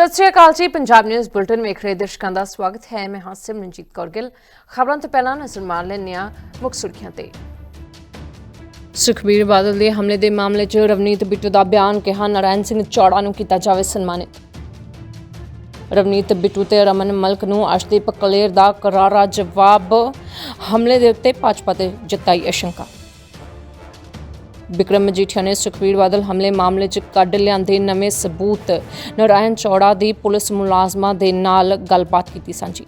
ਸਤਿ ਸ਼੍ਰੀ ਅਕਾਲ ਜੀ, Punjab news bulletin ਵੇਖ ਰਹੇ ਦਰਸ਼ਕਾਂ ਦਾ ਸਵਾਗਤ ਹੈ। ਮੈਂ ਹਾਂ ਸਿਮਰਨਜੀਤ ਕੌਰ ਗਿੱਲ। ਖਬਰਾਂ ਤੋਂ ਪਹਿਲਾਂ ਨਜ਼ਰ ਮਾਰ ਲੈਂਦੇ ਹਾਂ ਮੁੱਖ ਸੁਰਖੀਆਂ ਤੇ। ਸੁਖਬੀਰ ਬਾਦਲ ਦੇ ਹਮਲੇ ਦੇ ਮਾਮਲੇ 'ਚ ਰਵਨੀਤ ਬਿੱਟੂ ਦਾ ਬਿਆਨ, ਕਿਹਾ ਨਾਰਾਇਣ ਸਿੰਘ ਚੌੜਾ ਨੂੰ ਕੀਤਾ ਜਾਵੇ ਸਨਮਾਨਿਤ। ਰਵਨੀਤ ਬਿੱਟੂ ਤੇ ਰਮਨ ਮਲਕ ਨੂੰ ਅਰਸ਼ਦੀਪ ਕਲੇਰ ਦਾ ਕਰਾਰਾ ਜਵਾਬ। ਹਮਲੇ ਦੇ ਉੱਤੇ ਭਾਜਪਾ ਤੇ ਜਤਾਈ ਅਸ਼ੰਕਾ ਵਿਕਰਮ ਮਜੀਠੀਆ ਨੇ ਸੁਖਬੀਰ ਬਾਦਲ ਹਮਲੇ ਮਾਮਲੇ 'ਚ ਕੱਢ ਲਿਆਂਦੇ ਨਵੇਂ ਸਬੂਤ। ਨਾਰਾਇਣ ਚੌੜਾ ਦੀ ਪੁਲਿਸ ਮੁਲਾਜ਼ਮਾਂ ਦੇ ਨਾਲ ਗੱਲਬਾਤ ਕੀਤੀ ਸਾਂਝੀ।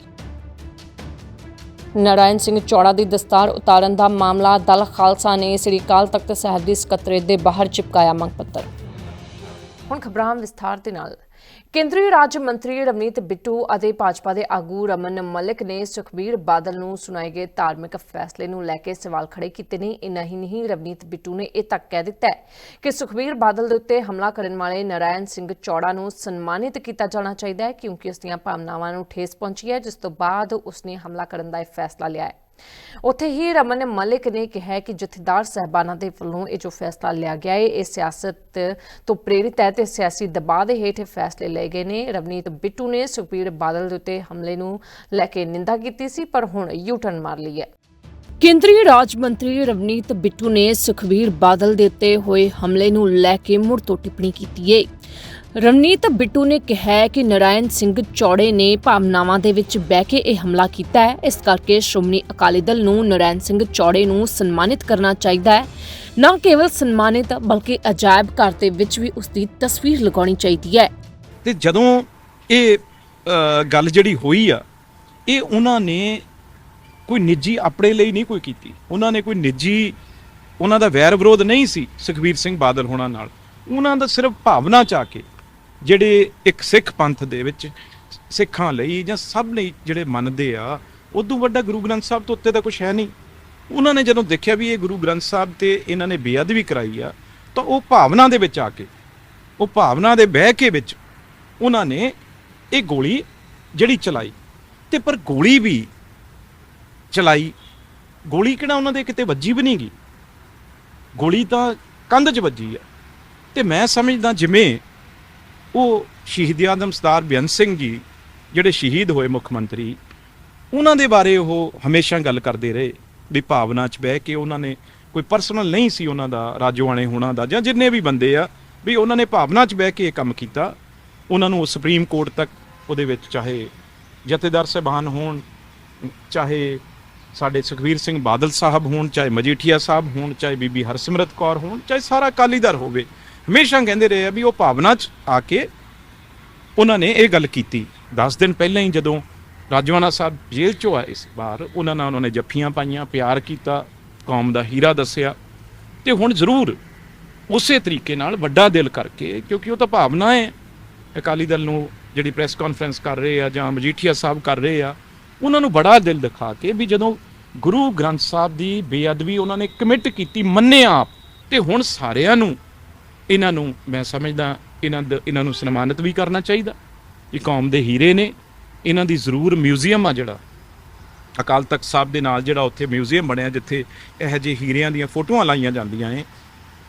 ਨਾਰਾਇਣ ਸਿੰਘ ਚੌੜਾ ਦੀ ਦਸਤਾਰ ਉਤਾਰਨ ਦਾ ਮਾਮਲਾ ਦਲ ਖਾਲਸਾ ਨੇ ਸ੍ਰੀ ਅਕਾਲ ਤਖਤ ਸਾਹਿਬ ਦੀ ਸਕੱਤਰੇਤ ਦੇ ਬਾਹਰ ਚਿਪਕਾਇਆ ਮੰਗ ਪੱਤਰ। ਹੁਣ ਖਬਰਾਂ ਵਿਸਥਾਰ ਦੇ ਨਾਲ। ਕੇਂਦਰੀ ਰਾਜ ਮੰਤਰੀ ਰਵਨੀਤ ਬਿੱਟੂ ਅਤੇ ਭਾਜਪਾ ਦੇ ਆਗੂ ਰਮਨ ਮਲਿਕ ਨੇ ਸੁਖਬੀਰ ਬਾਦਲ ਨੂੰ ਸੁਣਾਏ ਗਏ ਧਾਰਮਿਕ ਫੈਸਲੇ ਨੂੰ ਲੈ ਕੇ ਸਵਾਲ ਖੜੇ ਕੀਤੇ ਨੇ। ਇੰਨਾ ਹੀ ਨਹੀਂ, ਰਵਨੀਤ ਬਿੱਟੂ ਨੇ ਇਹ ਤੱਕ ਕਹਿ ਦਿੱਤਾ ਕਿ ਸੁਖਬੀਰ ਬਾਦਲ ਦੇ ਉੱਤੇ ਹਮਲਾ ਕਰਨ ਵਾਲੇ ਨਾਰਾਇਣ ਸਿੰਘ ਚੌੜਾ ਨੂੰ ਸਨਮਾਨਿਤ ਕੀਤਾ ਜਾਣਾ ਚਾਹੀਦਾ ਹੈ, ਕਿਉਂਕਿ ਉਸ ਦੀਆਂ ਭਾਵਨਾਵਾਂ ਨੂੰ ਠੇਸ ਪਹੁੰਚੀ ਹੈ, ਜਿਸ ਤੋਂ ਬਾਅਦ ਉਸ ਨੇ ਹਮਲਾ ਕਰਨ ਦਾ ਇਹ ਫੈਸਲਾ ਲਿਆ ਹੈ। ਉੱਥੇ ਹੀ ਰਮਨ ਮਲਿਕ ਨੇ ਕਿਹਾ ਕਿ ਜਥੇਦਾਰ ਸਹਿਬਾਨਾਂ ਦੇ ਵੱਲੋਂ ਇਹ ਜੋ ਫੈਸਲਾ ਲਿਆ ਗਿਆ ਹੈ, ਇਹ ਸਿਆਸਤ ਤੋਂ ਪ੍ਰੇਰਿਤ ਹੈ ਤੇ ਸਿਆਸੀ ਦਬਾਅ ਦੇ ਹੇਠ ਫੈਸਲੇ ਲਏ ਗਏ ਨੇ। ਰਵਨੀਤ ਬਿੱਟੂ ਨੇ ਸੁਖਬੀਰ ਬਾਦਲ ਦੇ ਉੱਤੇ ਹਮਲੇ ਨੂੰ ਲੈ ਕੇ ਨਿੰਦਾ ਕੀਤੀ ਸੀ, ਪਰ ਹੁਣ ਯੂ ਟਰਨ ਮਾਰ ਲਈ ਹੈ। ਕੇਂਦਰੀ ਰਾਜ ਮੰਤਰੀ ਰਵਨੀਤ ਬਿੱਟੂ ਨੇ ਸੁਖਬੀਰ ਬਾਦਲ ਦੇ ਉੱਤੇ ਹੋਏ ਹਮਲੇ ਨੂੰ ਲੈ ਕੇ ਮੁੜ ਤੋਂ ਟਿੱਪਣੀ ਕੀਤੀ ਹੈ। ਰਵਨੀਤ ਬਿੱਟੂ ਨੇ ਕਿਹਾ ਹੈ ਕਿ ਨਰਾਇਣ ਸਿੰਘ ਚੌੜੇ ਨੇ ਭਾਵਨਾਵਾਂ ਦੇ ਵਿੱਚ ਬਹਿ ਕੇ ਇਹ ਹਮਲਾ ਕੀਤਾ ਹੈ। ਇਸ ਕਰਕੇ ਸ਼੍ਰੋਮਣੀ ਅਕਾਲੀ ਦਲ ਨੂੰ ਨਰਾਇਣ ਸਿੰਘ ਚੌੜੇ ਨੂੰ ਸਨਮਾਨਿਤ ਕਰਨਾ ਚਾਹੀਦਾ ਹੈ। ਨਾ ਕੇਵਲ ਸਨਮਾਨਿਤ, ਬਲਕਿ ਅਜਾਇਬ ਘਰ ਦੇ ਵਿੱਚ ਵੀ ਉਸ ਦੀ ਤਸਵੀਰ ਲਗਾਉਣੀ ਚਾਹੀਦੀ ਹੈ। ਤੇ ਜਦੋਂ ਇਹ ਗੱਲ ਜਿਹੜੀ ਹੋਈ ਆ, ਇਹ ਉਹਨਾਂ ਨੇ ਕੋਈ ਨਿੱਜੀ ਆਪਣੇ ਲਈ ਨਹੀਂ ਕੋਈ ਕੀਤੀ। ਉਹਨਾਂ ਨੇ ਕੋਈ ਨਿੱਜੀ, ਉਹਨਾਂ ਦਾ ਵੈਰ ਵਿਰੋਧ ਨਹੀਂ ਸੀ ਸੁਖਬੀਰ ਸਿੰਘ ਬਾਦਲ ਹੋਣਾ ਨਾਲ। ਉਹਨਾਂ ਦਾ ਸਿਰਫ ਭਾਵਨਾ ਚ ਆ ਕੇ ਜਿਹੜੇ ਇੱਕ ਸਿੱਖ ਪੰਥ ਦੇ ਵਿੱਚ ਸਿੱਖਾਂ ਲਈ ਜਾਂ ਸਭ ਲਈ ਜਿਹੜੇ ਮੰਨਦੇ ਆ, ਉਦੋਂ ਵੱਡਾ ਗੁਰੂ ਗ੍ਰੰਥ ਸਾਹਿਬ ਤੋਂ ਉੱਤੇ ਤਾਂ ਕੁਝ ਹੈ ਨਹੀਂ। ਉਹਨਾਂ ਨੇ ਜਦੋਂ ਦੇਖਿਆ ਵੀ ਇਹ ਗੁਰੂ ਗ੍ਰੰਥ ਸਾਹਿਬ ਤੇ ਇਹਨਾਂ ਨੇ ਬੇਅਦਬੀ ਕਰਾਈ ਆ, ਤਾਂ ਉਹ ਭਾਵਨਾ ਦੇ ਵਿੱਚ ਆ ਕੇ, ਉਹ ਭਾਵਨਾ ਦੇ ਬਹਿ ਕੇ ਵਿੱਚ ਉਹਨਾਂ ਨੇ ਇਹ ਗੋਲੀ ਜਿਹੜੀ ਚਲਾਈ ਤੇ ਪਰ ਗੋਲੀ ਵੀ ਚਲਾਈ। ਗੋਲੀ ਕਿਹੜਾ ਉਹਨਾਂ ਦੇ ਕਿਤੇ ਵੱਜੀ ਵੀ ਨਹੀਂ ਗਈ। ਗੋਲੀ ਤਾਂ ਕੰਧ 'ਚ ਵੱਜੀ ਆ। ਤੇ ਮੈਂ ਸਮਝਦਾ ਜਿਵੇਂ ਉਹ ਸ਼ਹੀਦ ਆਦਮ ਸਰਦਾਰ ਬੇਅੰਤ ਸਿੰਘ ਜੀ ਜਿਹੜੇ ਸ਼ਹੀਦ ਹੋਏ ਮੁੱਖ ਮੰਤਰੀ, ਉਹਨਾਂ ਦੇ ਬਾਰੇ ਉਹ ਹਮੇਸ਼ਾ ਗੱਲ ਕਰਦੇ ਰਹੇ ਵੀ ਭਾਵਨਾ 'ਚ ਬਹਿ ਕੇ ਉਹਨਾਂ ਨੇ ਕੋਈ ਪਰਸਨਲ ਨਹੀਂ ਸੀ ਉਹਨਾਂ ਦਾ ਰਾਜੋਆਣੇ ਹੋਣਾ ਦਾ ਜਾਂ ਜਿੰਨੇ ਵੀ ਬੰਦੇ ਆ ਵੀ ਉਹਨਾਂ ਨੇ ਭਾਵਨਾ 'ਚ ਬਹਿ ਕੇ ਇਹ ਕੰਮ ਕੀਤਾ। ਉਹਨਾਂ ਨੂੰ ਸੁਪਰੀਮ ਕੋਰਟ ਤੱਕ ਉਹਦੇ ਵਿੱਚ ਚਾਹੇ ਜਥੇਦਾਰ ਸਾਹਿਬਾਨ ਹੋਣ, ਚਾਹੇ ਸਾਡੇ ਸੁਖਵੀਰ ਸਿੰਘ ਬਾਦਲ ਸਾਹਿਬ ਹੋਣ, ਚਾਹੇ ਮਜੀਠੀਆ ਸਾਹਿਬ ਹੋਣ, ਚਾਹੇ ਬੀਬੀ ਹਰਸਿਮਰਤ ਕੌਰ ਹੋਣ, ਚਾਹੇ ਸਾਰਾ ਅਕਾਲੀ ਦਲ ਹੋਵੇ ਹਮੇਸ਼ਾ ਕਹਿੰਦੇ ਰਹੇ ਆ ਵੀ ਉਹ ਭਾਵਨਾ 'ਚ ਆ ਕੇ ਉਹਨਾਂ ਨੇ ਇਹ ਗੱਲ ਕੀਤੀ। 10 ਦਿਨ ਪਹਿਲਾਂ ਹੀ ਜਦੋਂ ਰਾਜਵਾਨਾ ਸਾਹਿਬ ਜੇਲ੍ਹ 'ਚੋਂ ਆਏ ਸੀ ਬਾਹਰ, ਉਹਨਾਂ ਨਾਲ ਉਹਨਾਂ ਨੇ ਜੱਫੀਆਂ ਪਾਈਆਂ, ਪਿਆਰ ਕੀਤਾ, ਕੌਮ ਦਾ ਹੀਰਾ ਦੱਸਿਆ ਤੇ ਹੁਣ ਜ਼ਰੂਰ ਉਸੇ ਤਰੀਕੇ ਨਾਲ ਵੱਡਾ ਦਿਲ ਕਰਕੇ, ਕਿਉਂਕਿ ਉਹ ਤਾਂ ਭਾਵਨਾ ਹੈ, ਅਕਾਲੀ ਦਲ ਨੂੰ ਜਿਹੜੀ ਪ੍ਰੈਸ ਕਾਨਫਰੰਸ ਕਰ ਰਹੇ ਆ ਜਾਂ ਮਜੀਠੀਆ ਸਾਹਿਬ ਕਰ ਰਹੇ ਆ, ਉਹਨਾਂ ਨੂੰ ਬੜਾ ਦਿਲ ਦਿਖਾ ਕੇ ਵੀ ਜਦੋਂ ਗੁਰੂ ਗ੍ਰੰਥ ਸਾਹਿਬ ਦੀ ਬੇਅਦਬੀ ਉਹਨਾਂ ਨੇ ਕਮਿਟ ਕੀਤੀ ਮੰਨਿਆ ਆਪ, ਤੇ ਹੁਣ ਸਾਰਿਆਂ ਨੂੰ ਇਹਨਾਂ ਨੂੰ, ਮੈਂ ਸਮਝਦਾ ਇਹਨਾਂ ਦਾ- ਇਹਨਾਂ ਨੂੰ ਸਨਮਾਨਿਤ ਵੀ ਕਰਨਾ ਚਾਹੀਦਾ। ਇਹ ਕੌਮ ਦੇ ਹੀਰੇ ਨੇ। ਇਹਨਾਂ ਦੀ ਜ਼ਰੂਰ ਮਿਊਜ਼ੀਅਮ ਆ ਜਿਹੜਾ। ਅਕਾਲ ਤਖਤ ਸਾਹਿਬ ਦੇ ਨਾਲ ਜਿਹੜਾ ਉੱਥੇ ਮਿਊਜ਼ੀਅਮ ਬਣਿਆ, ਜਿੱਥੇ ਇਹੋ ਜਿਹੇ ਹੀਰਿਆਂ ਦੀਆਂ ਫੋਟੋਆਂ ਲਾਈਆਂ ਜਾਂਦੀਆਂ ਨੇ,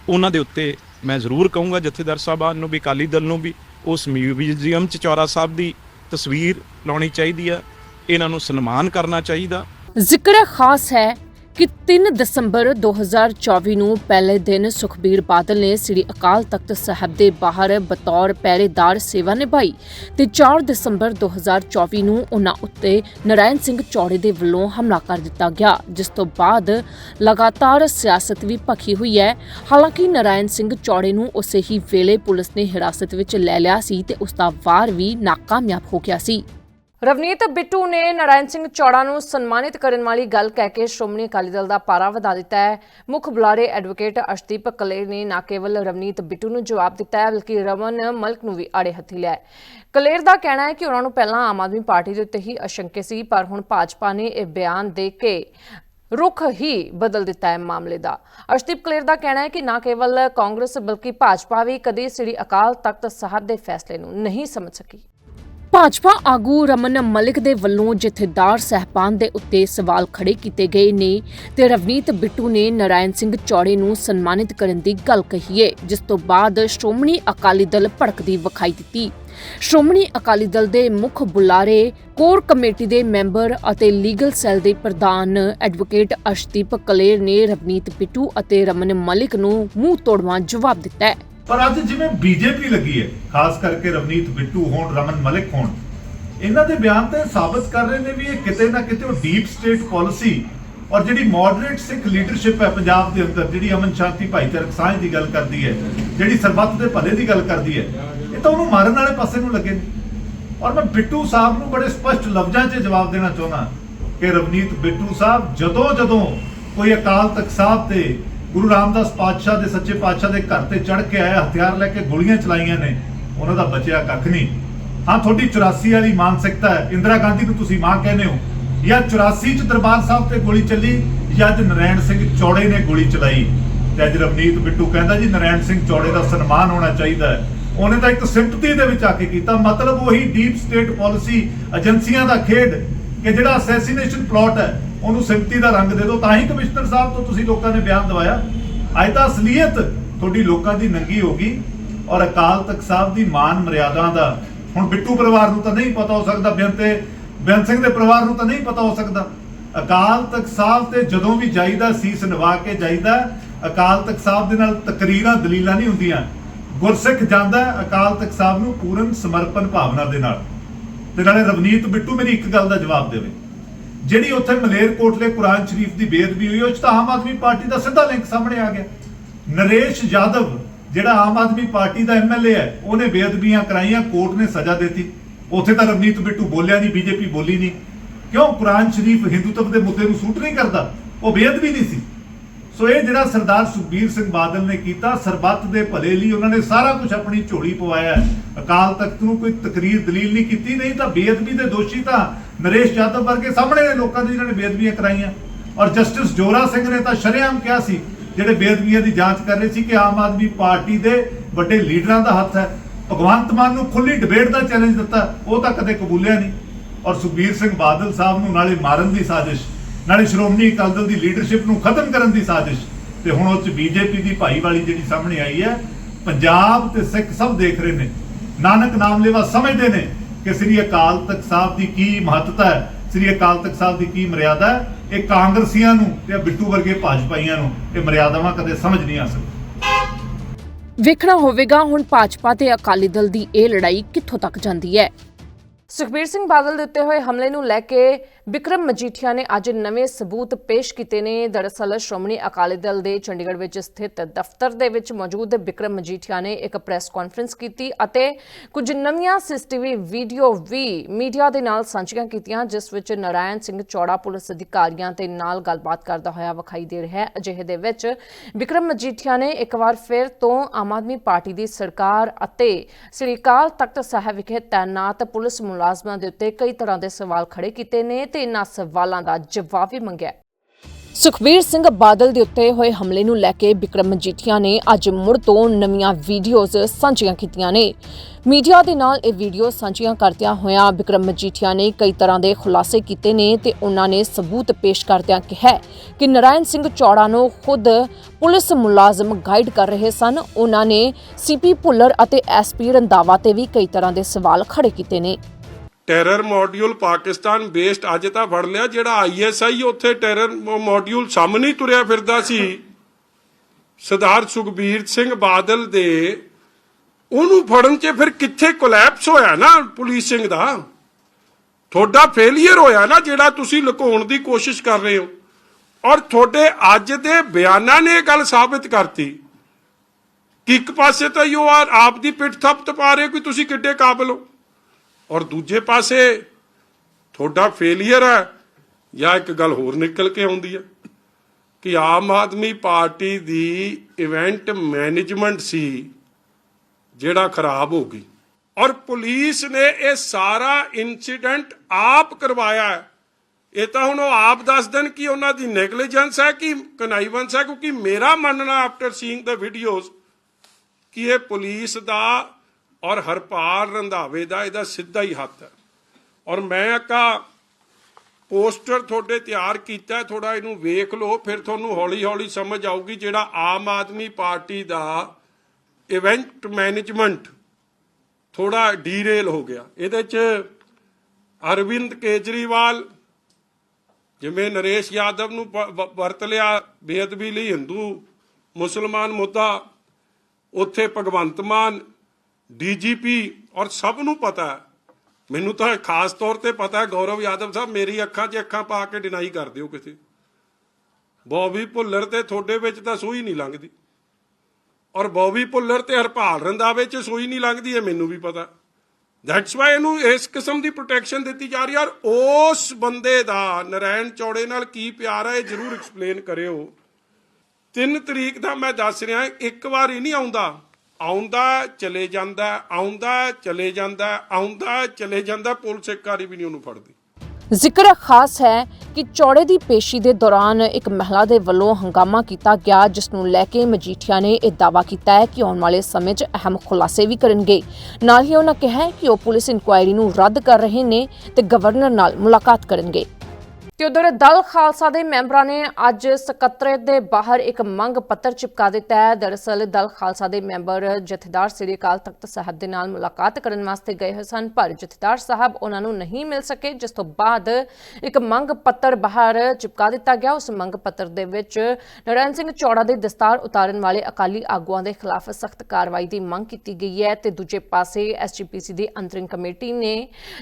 ਉਹਨਾਂ ਦੇ ਉੱਤੇ ਮੈਂ ਜ਼ਰੂਰ ਕਹੂੰਗਾ ਜਥੇਦਾਰ ਸਾਹਿਬਾਨ ਨੂੰ ਵੀ, ਅਕਾਲੀ ਦਲ ਨੂੰ ਵੀ, ਉਸ ਮਿਊਜ਼ੀਅਮ 'ਚ ਚੌਰਾ ਸਾਹਿਬ ਦੀ ਤਸਵੀਰ ਲਾਉਣੀ ਚਾਹੀਦੀ ਆ। ਇਹਨਾਂ ਨੂੰ ਸਨਮਾਨ ਕਰਨਾ ਚਾਹੀਦਾ। ਜ਼ਿਕਰ ਖਾਸ ਹੈ ਕਿ 3 ਦਸੰਬਰ 2024 ਨੂੰ ਪਹਿਲੇ ਦਿਨ ਸੁਖਬੀਰ ਬਾਦਲ ਨੇ ਸ੍ਰੀ ਅਕਾਲ ਤਖਤ ਸਾਹਿਬ ਦੇ ਬਾਹਰ ਬਤੌਰ ਪਹਿਰੇਦਾਰ ਸੇਵਾ ਨਿਭਾਈ ਤੇ 4 ਦਸੰਬਰ 2024 ਨੂੰ ਉਹਨਾਂ ਉੱਤੇ ਨਰਾਇਣ ਸਿੰਘ ਚੌੜੇ ਦੇ ਵੱਲੋਂ ਹਮਲਾ ਕਰ ਦਿੱਤਾ ਗਿਆ, ਜਿਸ ਤੋਂ ਬਾਅਦ ਲਗਾਤਾਰ ਸਿਆਸਤ ਵੀ ਭਖੀ ਹੋਈ ਹੈ। ਹਾਲਾਂਕਿ ਨਰਾਇਣ ਸਿੰਘ ਚੌੜੇ ਨੂੰ ਉਸੇ ਹੀ ਵੇਲੇ ਪੁਲਿਸ ਨੇ ਹਿਰਾਸਤ ਵਿੱਚ ਲੈ ਲਿਆ ਸੀ ਤੇ ਉਸ ਦਾ ਵਾਰ ਵੀ ਨਾਕਾਮਯਾਬ ਹੋ ਗਿਆ ਸੀ। ਰਵਨੀਤ ਬਿੱਟੂ ਨੇ ਨਾਰਾਇਣ ਸਿੰਘ ਚੌੜਾ ਨੂੰ ਸਨਮਾਨਿਤ ਕਰਨ ਵਾਲੀ ਗੱਲ ਕਹਿ ਕੇ ਸ਼੍ਰੋਮਣੀ ਅਕਾਲੀ ਦਲ ਦਾ ਪਾਰਾ ਵਧਾ ਦਿੱਤਾ ਹੈ। ਮੁੱਖ ਬੁਲਾਰੇ ਐਡਵੋਕੇਟ ਅਸ਼ਦੀਪ ਕਲੇਰ ਨੇ ਨਾ ਕੇਵਲ ਰਵਨੀਤ ਬਿੱਟੂ ਨੂੰ ਜਵਾਬ ਦਿੱਤਾ ਹੈ, ਬਲਕਿ ਰਮਨ ਮਲਕ ਨੂੰ ਵੀ ਆੜੇ ਹੱਥੀ ਲਿਆ ਕਲੇਰ ਦਾ ਕਹਿਣਾ ਹੈ ਕਿ ਉਹਨਾਂ ਨੂੰ ਪਹਿਲਾਂ ਆਮ ਆਦਮੀ ਪਾਰਟੀ ਦੇ ਉੱਤੇ ਹੀ ਅਸ਼ੰਕੇ ਸੀ, ਪਰ ਹੁਣ ਭਾਜਪਾ ਨੇ ਇਹ ਬਿਆਨ ਦੇ ਕੇ ਰੁਖ ਹੀ ਬਦਲ ਦਿੱਤਾ ਹੈ ਮਾਮਲੇ ਦਾ। ਅਰਸ਼ਦੀਪ ਕਲੇਰ ਦਾ ਕਹਿਣਾ ਹੈ ਕਿ ਨਾ ਕੇਵਲ ਕਾਂਗਰਸ ਬਲਕਿ ਭਾਜਪਾ ਵੀ ਕਦੇ ਸ੍ਰੀ ਅਕਾਲ ਤਖਤ ਸਾਹਿਬ ਦੇ ਫੈਸਲੇ ਨੂੰ ਨਹੀਂ ਸਮਝ ਸਕੀ। ਭਾਜਪਾ ਆਗੂ ਰਮਨ ਮਲਿਕ ਦੇ ਵੱਲੋਂ ਜਥੇਦਾਰ ਸਹਿਬਾਨ ਦੇ ਉੱਤੇ ਸਵਾਲ ਖੜੇ ਕੀਤੇ ਗਏ ਨੇ ਤੇ ਰਵਨੀਤ ਬਿੱਟੂ ਨੇ ਨਰਾਇਣ ਸਿੰਘ ਚੌੜੇ ਨੂੰ ਸਨਮਾਨਿਤ ਕਰਨ ਦੀ ਗੱਲ ਕਹੀ ਹੈ ਜਿਸ ਤੋਂ ਬਾਅਦ ਸ਼੍ਰੋਮਣੀ ਅਕਾਲੀ ਦਲ ਭੜਕਦੀ ਵਿਖਾਈ ਦਿੱਤੀ। ਸ਼੍ਰੋਮਣੀ ਅਕਾਲੀ ਦਲ ਦੇ ਮੁੱਖ ਬੁਲਾਰੇ, ਕੋਰ ਕਮੇਟੀ ਦੇ ਮੈਂਬਰ ਅਤੇ ਲੀਗਲ ਸੈੱਲ ਦੇ ਪ੍ਰਧਾਨ ਐਡਵੋਕੇਟ ਅਸ਼ਦੀਪ ਕਲੇਰ ਨੇ ਰਵਨੀਤ ਬਿੱਟੂ ਅਤੇ ਰਮਨ ਮਲਿਕ ਨੂੰ ਮੂੰਹ ਤੋੜਵਾਂ ਜਵਾਬ ਦਿੱਤਾ ਹੈ। ਪਰ ਅੱਜ ਜਿਵੇਂ ਬੀਜੇਪੀ ਲੱਗੀ ਹੈ, ਖਾਸ ਕਰਕੇ ਰਵਨੀਤ, ਬਿੱਟੂ ਹੋਣ, ਰਮਨ ਮਲਿਕ ਹੋਣ, ਇਹਨਾਂ ਦੇ ਬਿਆਨ ਤੇ ਸਾਬਤ ਕਰ ਰਹੇ ਨੇ ਵੀ ਇਹ ਕਿਤੇ ਨਾ ਕਿਤੇ ਉਹ ਡੀਪ ਸਟੇਟ ਪਾਲਿਸੀ ਔਰ ਜਿਹੜੀ ਮੋਡਰੇਟ ਸਿੱਖ ਲੀਡਰਸ਼ਿਪ ਹੈ ਪੰਜਾਬ ਦੇ ਅੰਦਰ, ਜਿਹੜੀ ਅਮਨ ਸ਼ਾਂਤੀ ਭਾਈਚਾਰਕ ਸਾਂਝ ਦੀ ਗੱਲ ਕਰਦੀ ਹੈ, ਜਿਹੜੀ ਸਰਬੱਤ ਦੇ ਭਲੇ ਦੀ ਗੱਲ ਕਰਦੀ ਹੈ, ਇਹ ਤਾਂ ਉਹਨੂੰ ਮਾਰਨ ਵਾਲੇ ਪਾਸੇ ਨੂੰ ਲੱਗੇ ਨੇ। ਔਰ ਮੈਂ ਬਿੱਟੂ ਸਾਹਿਬ ਨੂੰ ਬੜੇ ਸਪਸ਼ਟ ਲਫ਼ਜ਼ਾਂ 'ਚ ਜਵਾਬ ਦੇਣਾ ਚਾਹੁੰਦਾ ਕਿ ਰਵਨੀਤ, ਬਿੱਟੂ ਸਾਹਿਬ ਜਦੋਂ ਜਦੋਂ ਕੋਈ ਅਕਾਲ ਤਖਤ ਸਾਹਿਬ ਤੇ ਗੁਰੂ ਰਾਮਦਾਸ ਪਾਤਸ਼ਾਹ ਦੇ ਸੱਚੇ ਪਾਤਸ਼ਾਹ ਦੇ ਘਰ ਤੇ ਚੜ ਕੇ ਆਇਆ, ਹਥਿਆਰ ਲੈ ਕੇ ਗੋਲੀਆਂ ਚਲਾਈਆਂ ਨੇ, ਉਹਨਾਂ ਦਾ ਬਚਿਆ ਕੱਖ ਨਹੀਂ। ਹਾਂ, ਤੁਹਾਡੀ 84 ਵਾਲੀ ਮਾਨਸਿਕਤਾ ਹੈ। ਇੰਦਰਾ ਗਾਂਧੀ ਨੂੰ ਤੁਸੀਂ ਮਾਂ ਕਹਿੰਦੇ ਹੋ। ਜਾਂ 84 ਚ ਦਰਬਾਰ ਸਾਹਿਬ ਤੇ ਗੋਲੀ ਚੱਲੀ, ਜਾਂ ਅੱਜ ਨਰੈਣ ਸਿੰਘ ਚੌੜੇ ਨੇ ਗੋਲੀ ਚਲਾਈ। ਤੇ ਅੱਜ ਰਵਨੀਤ ਬਿੱਟੂ ਕਹਿੰਦਾ ਜੀ, ਨਰੈਣ ਸਿੰਘ ਚੌੜੇ ਦਾ ਸਨਮਾਨ ਹੋਣਾ ਚਾਹੀਦਾ ਹੈ। ਉਹਨੇ ਤਾਂ ਇੱਕ ਸਿੰਪਥੀ ਦੇ ਵਿੱਚ ਆ ਕੇ ਕੀਤਾ। ਮਤਲਬ ਉਹੀ ਡੀਪ ਸਟੇਟ ਪਾਲਿਸੀ ਏਜੰਸੀਆਂ ਦਾ ਖੇਡ, ਕਿ ਜਿਹੜਾ ਅਸੈਸੀਨੇਸ਼ਨ ਪਲਾਟ ਹੈ ਉਹਨੂੰ ਸਿੰਪਥੀ ਦਾ ਰੰਗ ਦੇ ਦਿਓ। ਤਾਂ ਹੀ ਕਮਿਸ਼ਨਰ ਸਾਹਿਬ ਤੋਂ ਤੁਸੀਂ ਲੋਕਾਂ ਨੇ ਬਿਆਨ ਦਵਾਇਆ। ਅੱਜ ਤਾਂ ਅਸਲੀਅਤ ਤੁਹਾਡੀ ਲੋਕਾਂ ਦੀ ਨੰਗੀ ਹੋ ਗਈ ਔਰ ਅਕਾਲ ਤਖਤ ਸਾਹਿਬ ਦੀ ਮਾਨ ਮਰਿਆਦਾ ਦਾ। ਹੁਣ ਬਿੱਟੂ ਪਰਿਵਾਰ ਨੂੰ ਤਾਂ ਨਹੀਂ ਪਤਾ ਹੋ ਸਕਦਾ ਬੇਅੰਤ ਤੇ ਸਿੰਘ ਦੇ ਪਰਿਵਾਰ ਨੂੰ ਤਾਂ ਨਹੀਂ ਪਤਾ ਹੋ ਸਕਦਾ। ਅਕਾਲ ਤਖਤ ਸਾਹਿਬ ਤੇ ਜਦੋਂ ਵੀ ਜਾਈਦਾ, ਸੀਸ ਨਿਵਾ ਕੇ ਜਾਈਦਾ, ਅਕਾਲ ਤਖਤ ਸਾਹਿਬ ਦੇ ਨਾਲ ਤਕਰੀਰਾਂ, ਦਲੀਲਾਂ ਨਹੀਂ ਹੁੰਦੀਆਂ। ਗੁਰਸਿੱਖ ਜਾਂਦਾ, ਅਕਾਲ ਤਖਤ ਸਾਹਿਬ ਨੂੰ ਪੂਰਨ ਸਮਰਪਣ ਭਾਵਨਾ ਦੇ ਨਾਲ। ਤੇ ਨਾਲੇ ਰਵਨੀਤ ਬਿੱਟੂ ਮੇਰੀ ਇੱਕ ਗੱਲ ਦਾ ਜਵਾਬ ਦੇਵੇ। ਜਿਹੜੀ ਉੱਥੇ ਮਲੇਰਕੋਟਲੇ ਕੁਰਾਨ ਸ਼ਰੀਫ ਦੀ ਬੇਅਦਬੀ ਹੋਈ, ਉਹ 'ਚ ਤਾਂ ਆਮ ਆਦਮੀ ਪਾਰਟੀ ਦਾ ਸਿੱਧਾ ਲਿੰਕ ਸਾਹਮਣੇ ਆ ਗਿਆ। ਨਰੇਸ਼ ਯਾਦਵ, ਜਿਹੜਾ ਆਮ ਆਦਮੀ ਪਾਰਟੀ ਦਾ ਐਮਐਲਏ ਹੈ, ਉਹਨੇ ਬੇਅਦਬੀਆਂ ਕਰਾਈਆਂ, ਕੋਰਟ ਨੇ ਸਜ਼ਾ ਦਿੱਤੀ। ਉੱਥੇ ਤਾਂ ਰਵਨੀਤ ਬਿੱਟੂ ਬੋਲਿਆ ਨਹੀਂ ਬੀਜੇਪੀ ਬੋਲੀ ਨਹੀਂ ਕਿਉਂ? ਕੁਰਾਨ ਸ਼ਰੀਫ ਹਿੰਦੂਤਵ ਦੇ ਮੁੱਦੇ ਨੂੰ ਸੂਟ ਨਹੀਂ ਕਰਦਾ। ਉਹ ਬੇਅਦਬੀ ਨਹੀਂ ਸੀ। ਸੋ ਇਹ ਜਿਹੜਾ ਸਰਦਾਰ ਸੁਖਬੀਰ ਸਿੰਘ ਬਾਦਲ ਨੇ ਕੀਤਾ, ਸਰਬੱਤ ਦੇ ਭਲੇ ਲਈ ਉਹਨਾਂ ਨੇ ਸਾਰਾ ਕੁਝ ਆਪਣੀ ਝੋਲੀ ਪਵਾਇਆ ਅਕਾਲ ਤਖਤ ਨੂੰ ਕੋਈ ਤਕਰੀਰ ਦਲੀਲ ਨਹੀਂ ਕੀਤੀ, ਨਹੀਂ ਤਾਂ ਬੇਅਦਬੀ ਦੇ ਦੋਸ਼ੀ ਤਾਂ ਨਰੇਸ਼ ਯਾਦਵ ਵਰਗੇ ਸਾਹਮਣੇ ਨੇ ਲੋਕਾਂ ਦੇ ਜਿਨ੍ਹਾਂ ਨੇ ਬੇਅਦਬੀਆਂ ਕਰਾਈਆਂ। ਔਰ ਜਸਟਿਸ ਜੋਰਾ ਸਿੰਘ ਨੇ ਤਾਂ ਸ਼ਰੇਆਮ ਕਿਹਾ ਸੀ, ਜਿਹੜੇ ਬੇਅਦਬੀਆਂ ਦੀ ਜਾਂਚ ਕਰ ਰਹੇ ਸੀ ਕਿ ਆਮ ਆਦਮੀ ਪਾਰਟੀ ਦੇ ਵੱਡੇ ਲੀਡਰਾਂ ਦਾ ਹੱਥ ਹੈ। ਭਗਵੰਤ ਮਾਨ ਨੂੰ ਖੁੱਲੀ ਡਿਬੇਟ ਦਾ ਚੈਲੰਜ ਦਿੱਤਾ, ਉਹ ਤਾਂ ਕਦੇ ਕਬੂਲਿਆ ਨਹੀਂ। ਔਰ ਸੁਖਬੀਰ ਸਿੰਘ ਬਾਦਲ ਸਾਹਿਬ ਨੂੰ ਨਾਲੇ ਮਾਰਨ ਦੀ ਸਾਜ਼ਿਸ਼, ਨਾਲੇ ਸ਼੍ਰੋਮਣੀ ਅਕਾਲੀ ਦਲ ਦੀ ਲੀਡਰਸ਼ਿਪ ਨੂੰ ਖਤਮ ਕਰਨ ਦੀ ਸਾਜ਼ਿਸ਼। ਤੇ ਹੁਣ ਉਹ ਚ ਬੀਜੇਪੀ ਦੀ ਭਾਈਵਾਲੀ ਜਿਹੜੀ ਸਾਹਮਣੇ ਆਈ ਹੈ, ਪੰਜਾਬ ਤੇ ਸਿੱਖ ਸਭ ਦੇਖ ਰਹੇ ਨੇ। ਨਾਨਕ ਨਾਮ ਲੈਵਾ ਸਮਝਦੇ ਨੇ। ਕਿ ਸ੍ਰੀ ਅਕਾਲ ਤਖਤ ਸਾਹਿਬ ਦੀ ਕੀ ਮਹੱਤਤਾ ਹੈ, ਸ੍ਰੀ ਅਕਾਲ ਤਖਤ ਸਾਹਿਬ ਦੀ ਕੀ ਮਰਿਆਦਾ ਹੈ, ਇਹ ਕਾਂਗਰਸੀਆਂ ਨੂੰ ਤੇ ਬਿੱਟੂ ਵਰਗੇ ਭਾਜਪਾਈਆਂ ਨੂੰ ਇਹ ਮਰਿਆਦਾਵਾਂ ਕਦੇ ਸਮਝ ਨਹੀਂ ਆ ਸਕਦੀ। ਵੇਖਣਾ ਹੋਵੇਗਾ ਹੁਣ ਭਾਜਪਾ ਤੇ ਅਕਾਲੀ ਦਲ ਦੀ ਇਹ ਲੜਾਈ ਕਿੱਥੋਂ ਤੱਕ ਜਾਂਦੀ ਹੈ। ਸੁਖਬੀਰ ਸਿੰਘ ਬਾਦਲ ਦੇ ਉੱਤੇ ਹੋਏ ਹਮਲੇ ਨੂੰ ਲੈ ਕੇ ਵਿਕਰਮ ਮਜੀਠੀਆ ਨੇ ਅੱਜ ਨਵੇਂ ਸਬੂਤ ਪੇਸ਼ ਕੀਤੇ ਨੇ। ਦਰਅਸਲ ਸ਼੍ਰੋਮਣੀ ਅਕਾਲੀ ਦਲ ਦੇ ਚੰਡੀਗੜ੍ਹ ਵਿੱਚ ਸਥਿਤ ਦਫ਼ਤਰ ਦੇ ਵਿੱਚ ਮੌਜੂਦ ਵਿਕਰਮ ਮਜੀਠੀਆ ਨੇ ਇੱਕ ਪ੍ਰੈਸ ਕਾਨਫਰੰਸ ਕੀਤੀ ਅਤੇ ਕੁਝ ਨਵੀਆਂ ਸੀਸੀਟੀਵੀ ਵੀਡੀਓ ਵੀ ਮੀਡੀਆ ਦੇ ਨਾਲ ਸਾਂਝੀਆਂ ਕੀਤੀਆਂ, ਜਿਸ ਵਿੱਚ ਨਰਾਇਣ ਸਿੰਘ ਚੌੜਾ ਪੁਲਿਸ ਅਧਿਕਾਰੀਆਂ ਦੇ ਨਾਲ ਗੱਲਬਾਤ ਕਰਦਾ ਹੋਇਆ ਵਿਖਾਈ ਦੇ ਰਿਹਾ ਹੈ। ਅਜਿਹੇ ਦੇ ਵਿੱਚ ਵਿਕਰਮ ਮਜੀਠੀਆ ਨੇ ਇੱਕ ਵਾਰ ਫਿਰ ਤੋਂ ਆਮ ਆਦਮੀ ਪਾਰਟੀ ਦੀ ਸਰਕਾਰ ਅਤੇ ਸ੍ਰੀ ਅਕਾਲ ਤਖਤ ਸਾਹਿਬ ਵਿਖੇ ਤਾਇਨਾਤ ਪੁਲਿਸ ਮੁਲਾਜ਼ਮਾਂ ਦੇ ਉੱਤੇ ਕਈ ਤਰ੍ਹਾਂ ਦੇ ਸਵਾਲ ਖੜੇ ਕੀਤੇ ਨੇ। ਤੇ ਇਹਨਾਂ ਸਵਾਲਾਂ ਦਾ ਜਵਾਬ ਵੀ ਮੰਗਿਆ। ਸੁਖਬੀਰ ਸਿੰਘ ਬਾਦਲ ਦੇ ਉੱਤੇ ਹੋਏ ਹਮਲੇ ਨੂੰ ਲੈ ਕੇ ਵਿਕਰਮ ਮਜੀਠੀਆ ਨੇ ਅੱਜ ਮੁੜ ਤੋਂ ਨਵੀਆਂ ਵੀਡੀਓਜ਼ ਸਾਂਝੀਆਂ ਕੀਤੀਆਂ ਨੇ। ਮੀਡੀਆ ਦੇ ਨਾਲ ਇਹ ਵੀਡੀਓ ਸਾਂਝੀਆਂ ਕਰਦਿਆਂ ਹੋਇਆਂ ਵਿਕਰਮ ਮਜੀਠੀਆ ਨੇ ਕਈ ਤਰ੍ਹਾਂ ਦੇ ਖੁਲਾਸੇ ਕੀਤੇ ਨੇ ਤੇ ਉਹਨਾਂ ਨੇ ਸਬੂਤ ਪੇਸ਼ ਕਰਦਿਆਂ ਕਿਹਾ ਕਿ ਨਰਾਇਣ ਸਿੰਘ ਚੌੜਾ ਨੂੰ ਖੁਦ ਪੁਲਿਸ ਮੁਲਾਜ਼ਮ ਗਾਈਡ ਕਰ ਰਹੇ ਸਨ। ਉਹਨਾਂ ਨੇ ਸੀਪੀ ਭੁੱਲਰ ਅਤੇ ਐਸਪੀ ਰੰਦਾਵਾ ਤੇ ਵੀ ਕਈ ਤਰ੍ਹਾਂ ਦੇ ਸਵਾਲ ਖੜੇ ਕੀਤੇ ਨੇ। ਟੈਰਰ ਮੋਡਿਊਲ ਪਾਕਿਸਤਾਨ ਬੇਸਡ ਅੱਜ ਤਾਂ ਫੜ ਲਿਆ, ਜਿਹੜਾ ਆਈਐਸਆਈ ਉੱਥੇ ਟੈਰਰ ਮੋਡਿਊਲ ਸਾਹਮਣੇ ਤੁਰਿਆ ਫਿਰਦਾ ਸੀ। ਸਰਦਾਰ ਸੁਖਬੀਰ ਸਿੰਘ ਬਾਦਲ ਦੇ, ਉਹਨੂੰ ਫੜਨ 'ਚ ਫਿਰ ਕਿੱਥੇ ਕੋਲੈਪਸ ਹੋਇਆ ਨਾ ਪੁਲਿਸਿੰਗ ਦਾ? ਤੁਹਾਡਾ ਫੇਲਿਅਰ ਹੋਇਆ ਨਾ ਜਿਹੜਾ ਤੁਸੀਂ ਲੁਕਾਉਣ ਦੀ ਕੋਸ਼ਿਸ਼ ਕਰ ਰਹੇ ਹੋ। ਔਰ ਤੁਹਾਡੇ ਅੱਜ ਦੇ ਬਿਆਨਾਂ ਨੇ ਇਹ ਗੱਲ ਸਾਬਿਤ ਕਰਤੀ। ਕਿ ਇੱਕ ਪਾਸੇ ਤਾਂ ਯੋ ਆ ਆਪ ਦੀ ਪਿੱਠ ਥੱਪ ਤਪਾ ਰਹੇ ਕਿ ਤੁਸੀਂ ਕਿੱਡੇ ਕਾਬਲ ਹੋ? ਔਰ ਦੂਜੇ ਪਾਸੇ ਤੁਹਾਡਾ ਫੇਲਿਅਰ ਹੈ, ਜਾਂ ਇੱਕ ਗੱਲ ਹੋਰ ਨਿਕਲ ਕੇ ਆਉਂਦੀ ਹੈ ਕਿ ਆਮ ਆਦਮੀ ਪਾਰਟੀ ਦੀ ਇਵੈਂਟ ਮੈਨੇਜਮੈਂਟ ਸੀ, ਜਿਹੜਾ ਖਰਾਬ ਹੋ ਗਈ। ਔਰ ਪੁਲਿਸ ਨੇ ਇਹ ਸਾਰਾ ਇਨਸੀਡੈਂਟ ਆਪ ਕਰਵਾਇਆ ਇਹ ਤਾਂ ਹੁਣ ਉਹ ਆਪ ਦੱਸ ਦੇਣ ਕਿ ਉਹਨਾਂ ਦੀ ਨੈਗਲੀਜੈਂਸ ਹੈ ਕਿ ਕਨਾਈਵੈਂਸ ਹੈ, ਕਿਉਂਕਿ ਮੇਰਾ ਮੰਨਣਾ ਆਫਟਰ ਸੀਇੰਗ ਦ ਵੀਡੀਓਜ਼ ਕਿ ਇਹ ਪੁਲਿਸ ਦਾ ਔਰ ਹਰਪਾਲ ਰੰਧਾਵੇ ਦਾ ਇਹਦਾ ਸਿੱਧਾ ਹੀ ਹੱਥ ਹੈ। ਔਰ ਮੈਂ ਆਕਾ ਪੋਸਟਰ ਤੁਹਾਡੇ ਤਿਆਰ ਕੀਤਾ ਥੋੜਾ ਇਹਨੂੰ ਵੇਖ ਲਓ, ਫਿਰ ਤੁਹਾਨੂੰ ਹੌਲੀ ਹੌਲੀ ਸਮਝ ਆਊਗੀ ਜਿਹੜਾ ਆਮ ਆਦਮੀ ਪਾਰਟੀ ਦਾ ਇਵੈਂਟ ਮੈਨੇਜਮੈਂਟ ਥੋੜਾ ਡੀਰੇਲ ਹੋ ਗਿਆ। ਇਹਦੇ ਚ ਅਰਵਿੰਦ ਕੇਜਰੀਵਾਲ, ਜਿਵੇਂ ਨਰੇਸ਼ ਯਾਦਵ ਨੂੰ ਵਰਤ ਲਿਆ ਬੇਅਦਬੀ ਲਈ ਹਿੰਦੂ ਮੁਸਲਮਾਨ ਮੁੱਦਾ, ਉੱਥੇ ਭਗਵੰਤ ਮਾਨ ਡੀਜੀਪੀ ਔਰ ਸਭ ਨੂੰ ਪਤਾ ਮੈਨੂੰ ਤਾਂ ਖਾਸ ਤੌਰ ਤੇ ਪਤਾ ਗੌਰਵ ਯਾਦਵ ਸਾਹਿਬ, ਮੇਰੀ ਅੱਖਾਂ 'ਚ ਅੱਖਾਂ ਪਾ ਕੇ ਡਿਨਾਈ ਕਰ ਦਿਓ ਕਿਸੇ। ਬੌਬੀ ਭੁੱਲਰ ਤੇ ਤੁਹਾਡੇ ਵਿੱਚ ਤਾਂ ਸੂਈ ਨਹੀਂ ਲੰਘਦੀ। ਔਰ ਬੌਬੀ ਭੁੱਲਰ ਤੇ ਹਰਪਾਲ ਰੰਦਾਵੇ 'ਚ ਸੂਈ ਨਹੀਂ ਲੰਘਦੀ, ਇਹ ਮੈਨੂੰ ਵੀ ਪਤਾ। ਦੈਟਸ ਵਾਈ ਇਹਨੂੰ ਇਸ ਕਿਸਮ ਦੀ ਪ੍ਰੋਟੈਕਸ਼ਨ ਦਿੱਤੀ ਜਾ ਰਹੀ ਹੈ। ਔਰ ਉਸ ਬੰਦੇ ਦਾ ਨਰਾਇਣ ਚੌੜੇ ਨਾਲ ਕੀ ਪਿਆਰ ਹੈ, ਇਹ ਜ਼ਰੂਰ ਐਕਸਪਲੇਨ ਕਰਿਓ। 3 ਤਰੀਕ ਦਾ ਮੈਂ ਦੱਸ ਰਿਹਾ, ਇੱਕ ਵਾਰ ਹੀ ਨਹੀਂ ਆਉਂਦਾ। ਆਉਂਦਾ, ਚਲੇ ਜਾਂਦਾ, ਆਉਂਦਾ, ਚਲੇ ਜਾਂਦਾ, ਆਉਂਦਾ, ਚਲੇ ਜਾਂਦਾ, ਪੁਲਿਸ ਇੱਕ ਵਾਰੀ ਵੀ ਨਹੀਂ ਉਹਨੂੰ ਫੜਦੀ। ਜ਼ਿਕਰ ਖਾਸ ਹੈ ਕਿ ਚੌੜੇ ਦੀ ਪੇਸ਼ੀ ਦੇ ਦੌਰਾਨ ਇੱਕ ਮਹਿਲਾ ਦੇ ਵੱਲੋਂ ਹੰਗਾਮਾ ਕੀਤਾ ਗਿਆ, ਜਿਸ ਨੂੰ ਲੈ ਕੇ ਮਜੀਠੀਆ ਨੇ ਇਹ ਦਾਅਵਾ ਕੀਤਾ ਹੈ ਕਿ ਆਉਣ ਵਾਲੇ ਸਮੇਂ 'ਚ ਅਹਿਮ ਖੁਲਾਸੇ ਵੀ ਕਰਨਗੇ। ਨਾਲ ਹੀ ਉਹਨਾਂ ਕਿਹਾ ਹੈ ਕਿ ਉਹ ਪੁਲਿਸ ਇਨਕੁਆਇਰੀ ਨੂੰ ਰੱਦ ਕਰ ਰਹੇ ਨੇ ਤੇ ਗਵਰਨਰ ਨਾਲ ਮੁਲਾਕਾਤ ਕਰਨਗੇ। ਤੇ ਉਧਰ ਦਲ ਖਾਲਸਾ ਦੇ ਮੈਂਬਰਾਂ ਨੇ ਅੱਜ ਸਕੱਤਰੇਤ ਦੇ ਬਾਹਰ ਇੱਕ ਮੰਗ ਪੱਤਰ ਚਿਪਕਾ ਦਿੱਤਾ ਹੈ। ਦਰਅਸਲ ਦਲ ਖਾਲਸਾ ਦੇ ਮੈਂਬਰ ਜਥੇਦਾਰ ਸ੍ਰੀ ਅਕਾਲ ਤਖਤ ਸਾਹਿਬ ਦੇ ਨਾਲ ਮੁਲਾਕਾਤ ਕਰਨ ਵਾਸਤੇ ਗਏ ਹੋਏ ਸਨ, ਪਰ ਜਥੇਦਾਰ ਸਾਹਿਬ ਉਹਨਾਂ ਨੂੰ ਨਹੀਂ ਮਿਲ ਸਕੇ, ਜਿਸ ਤੋਂ ਬਾਅਦ ਇੱਕ ਮੰਗ ਪੱਤਰ ਬਾਹਰ ਚਿਪਕਾ ਦਿੱਤਾ ਗਿਆ। ਉਸ ਮੰਗ ਪੱਤਰ ਦੇ ਵਿੱਚ ਨਰਾਇਣ ਸਿੰਘ ਚੌੜਾ ਦੇ ਦਸਤਾਰ ਉਤਾਰਨ ਵਾਲੇ ਅਕਾਲੀ ਆਗੂਆਂ ਦੇ ਖਿਲਾਫ ਸਖਤ ਕਾਰਵਾਈ ਦੀ ਮੰਗ ਕੀਤੀ ਗਈ ਹੈ ਤੇ ਦੂਜੇ ਪਾਸੇ ਐਸਜੀਪੀਸੀ ਦੀ ਅੰਤਰਿੰਗ ਕਮੇਟੀ ਨੇ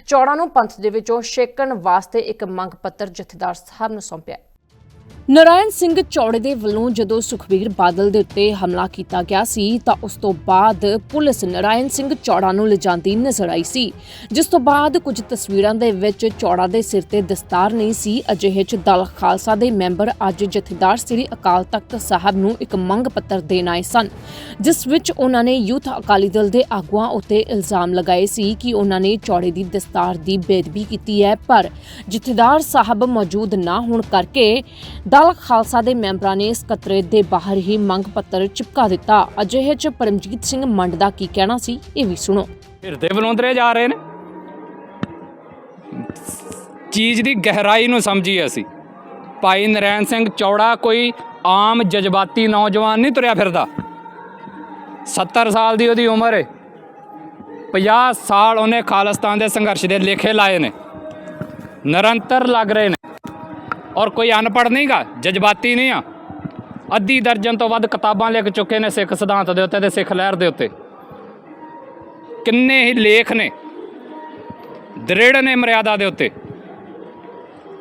ਚੌੜਾ ਨੂੰ ਪੰਥ ਦੇ ਵਿੱਚੋਂ ਛੇਕਣ ਵਾਸਤੇ ਇੱਕ ਮੰਗ ਪੱਤਰ ਜਥੇਦਾਰ ਸਾਹਿਬ ਨੂੰ ਸੌਂਪਿਆ ਨਰਾਇਣ ਸਿੰਘ ਚੌੜੇ ਦੇ ਵੱਲੋਂ ਜਦੋਂ ਸੁਖਬੀਰ ਬਾਦਲ ਦੇ ਉੱਤੇ ਹਮਲਾ ਕੀਤਾ ਗਿਆ ਸੀ, ਤਾਂ ਉਸ ਤੋਂ ਬਾਅਦ ਪੁਲਿਸ ਨਰਾਇਣ ਸਿੰਘ ਚੌੜਾ ਨੂੰ ਲਿਜਾਂਦੀ ਨਜ਼ਰ ਆਈ ਸੀ, ਜਿਸ ਤੋਂ ਬਾਅਦ ਕੁਝ ਤਸਵੀਰਾਂ ਦੇ ਵਿੱਚ ਚੌੜਾ ਦੇ ਸਿਰ ਤੇ ਦਸਤਾਰ ਨਹੀਂ ਸੀ, ਅਜਿਹੇ ਚ ਦਲ ਖਾਲਸਾ ਦੇ ਮੈਂਬਰ ਅੱਜ ਜਥੇਦਾਰ ਸ੍ਰੀ ਅਕਾਲ ਤਖਤ ਸਾਹਿਬ ਨੂੰ ਇੱਕ ਮੰਗ ਪੱਤਰ ਦੇਣ ਆਏ ਸਨ, ਜਿਸ ਵਿੱਚ ਉਹਨਾਂ ਨੇ ਯੂਥ ਅਕਾਲੀ ਦਲ ਦੇ ਆਗੂਆਂ ਉੱਤੇ ਇਲਜ਼ਾਮ ਲਗਾਏ ਸੀ ਕਿ ਉਹਨਾਂ ਨੇ ਚੌੜੇ ਦੀ ਦਸਤਾਰ ਦੀ ਬੇਦਬੀ ਕੀਤੀ ਹੈ, ਪਰ ਜਥੇਦਾਰ ਸਾਹਿਬ ਮੌਜੂਦ ਨਾ ਹੋਣ ਕਰਕੇ ਦਲ ਖਾਲਸਾ ਦੇ ਮੈਂਬਰਾਂ ਨੇ ਸਕੱਤਰੇਤ ਦੇ ਬਾਹਰ ਹੀ ਮੰਗ ਪੱਤਰ ਚਿਪਕਾ ਦਿੱਤਾ। ਅਜਿਹੇ ਚ ਪਰਮਜੀਤ ਸਿੰਘ ਮੰਡ ਦਾ ਕੀ ਕਹਿਣਾ ਸੀ, ਇਹ ਵੀ ਸੁਣੋ। ਹਿਰਦੇ ਵਲੋਂਦਰੇ ਜਾ ਰਹੇ ਨੇ। ਚੀਜ਼ ਦੀ ਗਹਿਰਾਈ ਨੂੰ ਸਮਝੀ ਅਸੀਂ। ਭਾਈ ਨਰੈਣ ਸਿੰਘ ਚੌੜਾ ਕੋਈ ਆਮ ਜਜ਼ਬਾਤੀ ਨੌਜਵਾਨ ਨਹੀਂ ਤੁਰਿਆ ਫਿਰਦਾ। 70 ਸਾਲ ਦੀ ਉਹਦੀ ਉਮਰ ਹੈ 50 ਸਾਲ ਉਹਨੇ ਖਾਲਿਸਤਾਨ ਦੇ ਸੰਘਰਸ਼ ਦੇ ਲੇਖੇ ਲਾਏ ਨੇ। ਨਿਰੰਤਰ ਲੱਗ ਰਹੇ ਨੇ। ਔਰ ਕੋਈ ਅਨਪੜ੍ਹ ਨਹੀਂਗਾ, ਜਜ਼ਬਾਤੀ ਨਹੀਂ ਆ। ਅੱਧੀ ਦਰਜਨ ਤੋਂ ਵੱਧ ਕਿਤਾਬਾਂ ਲਿਖ ਚੁੱਕੇ ਨੇ ਸਿੱਖ ਸਿਧਾਂਤ ਦੇ ਉੱਤੇ ਤੇ ਸਿੱਖ ਲਹਿਰ ਦੇ ਉੱਤੇ। ਕਿੰਨੇ ਹੀ ਲੇਖ ਨੇ, ਦ੍ਰਿੜ ਨੇ ਮਰਿਆਦਾ ਦੇ ਉੱਤੇ।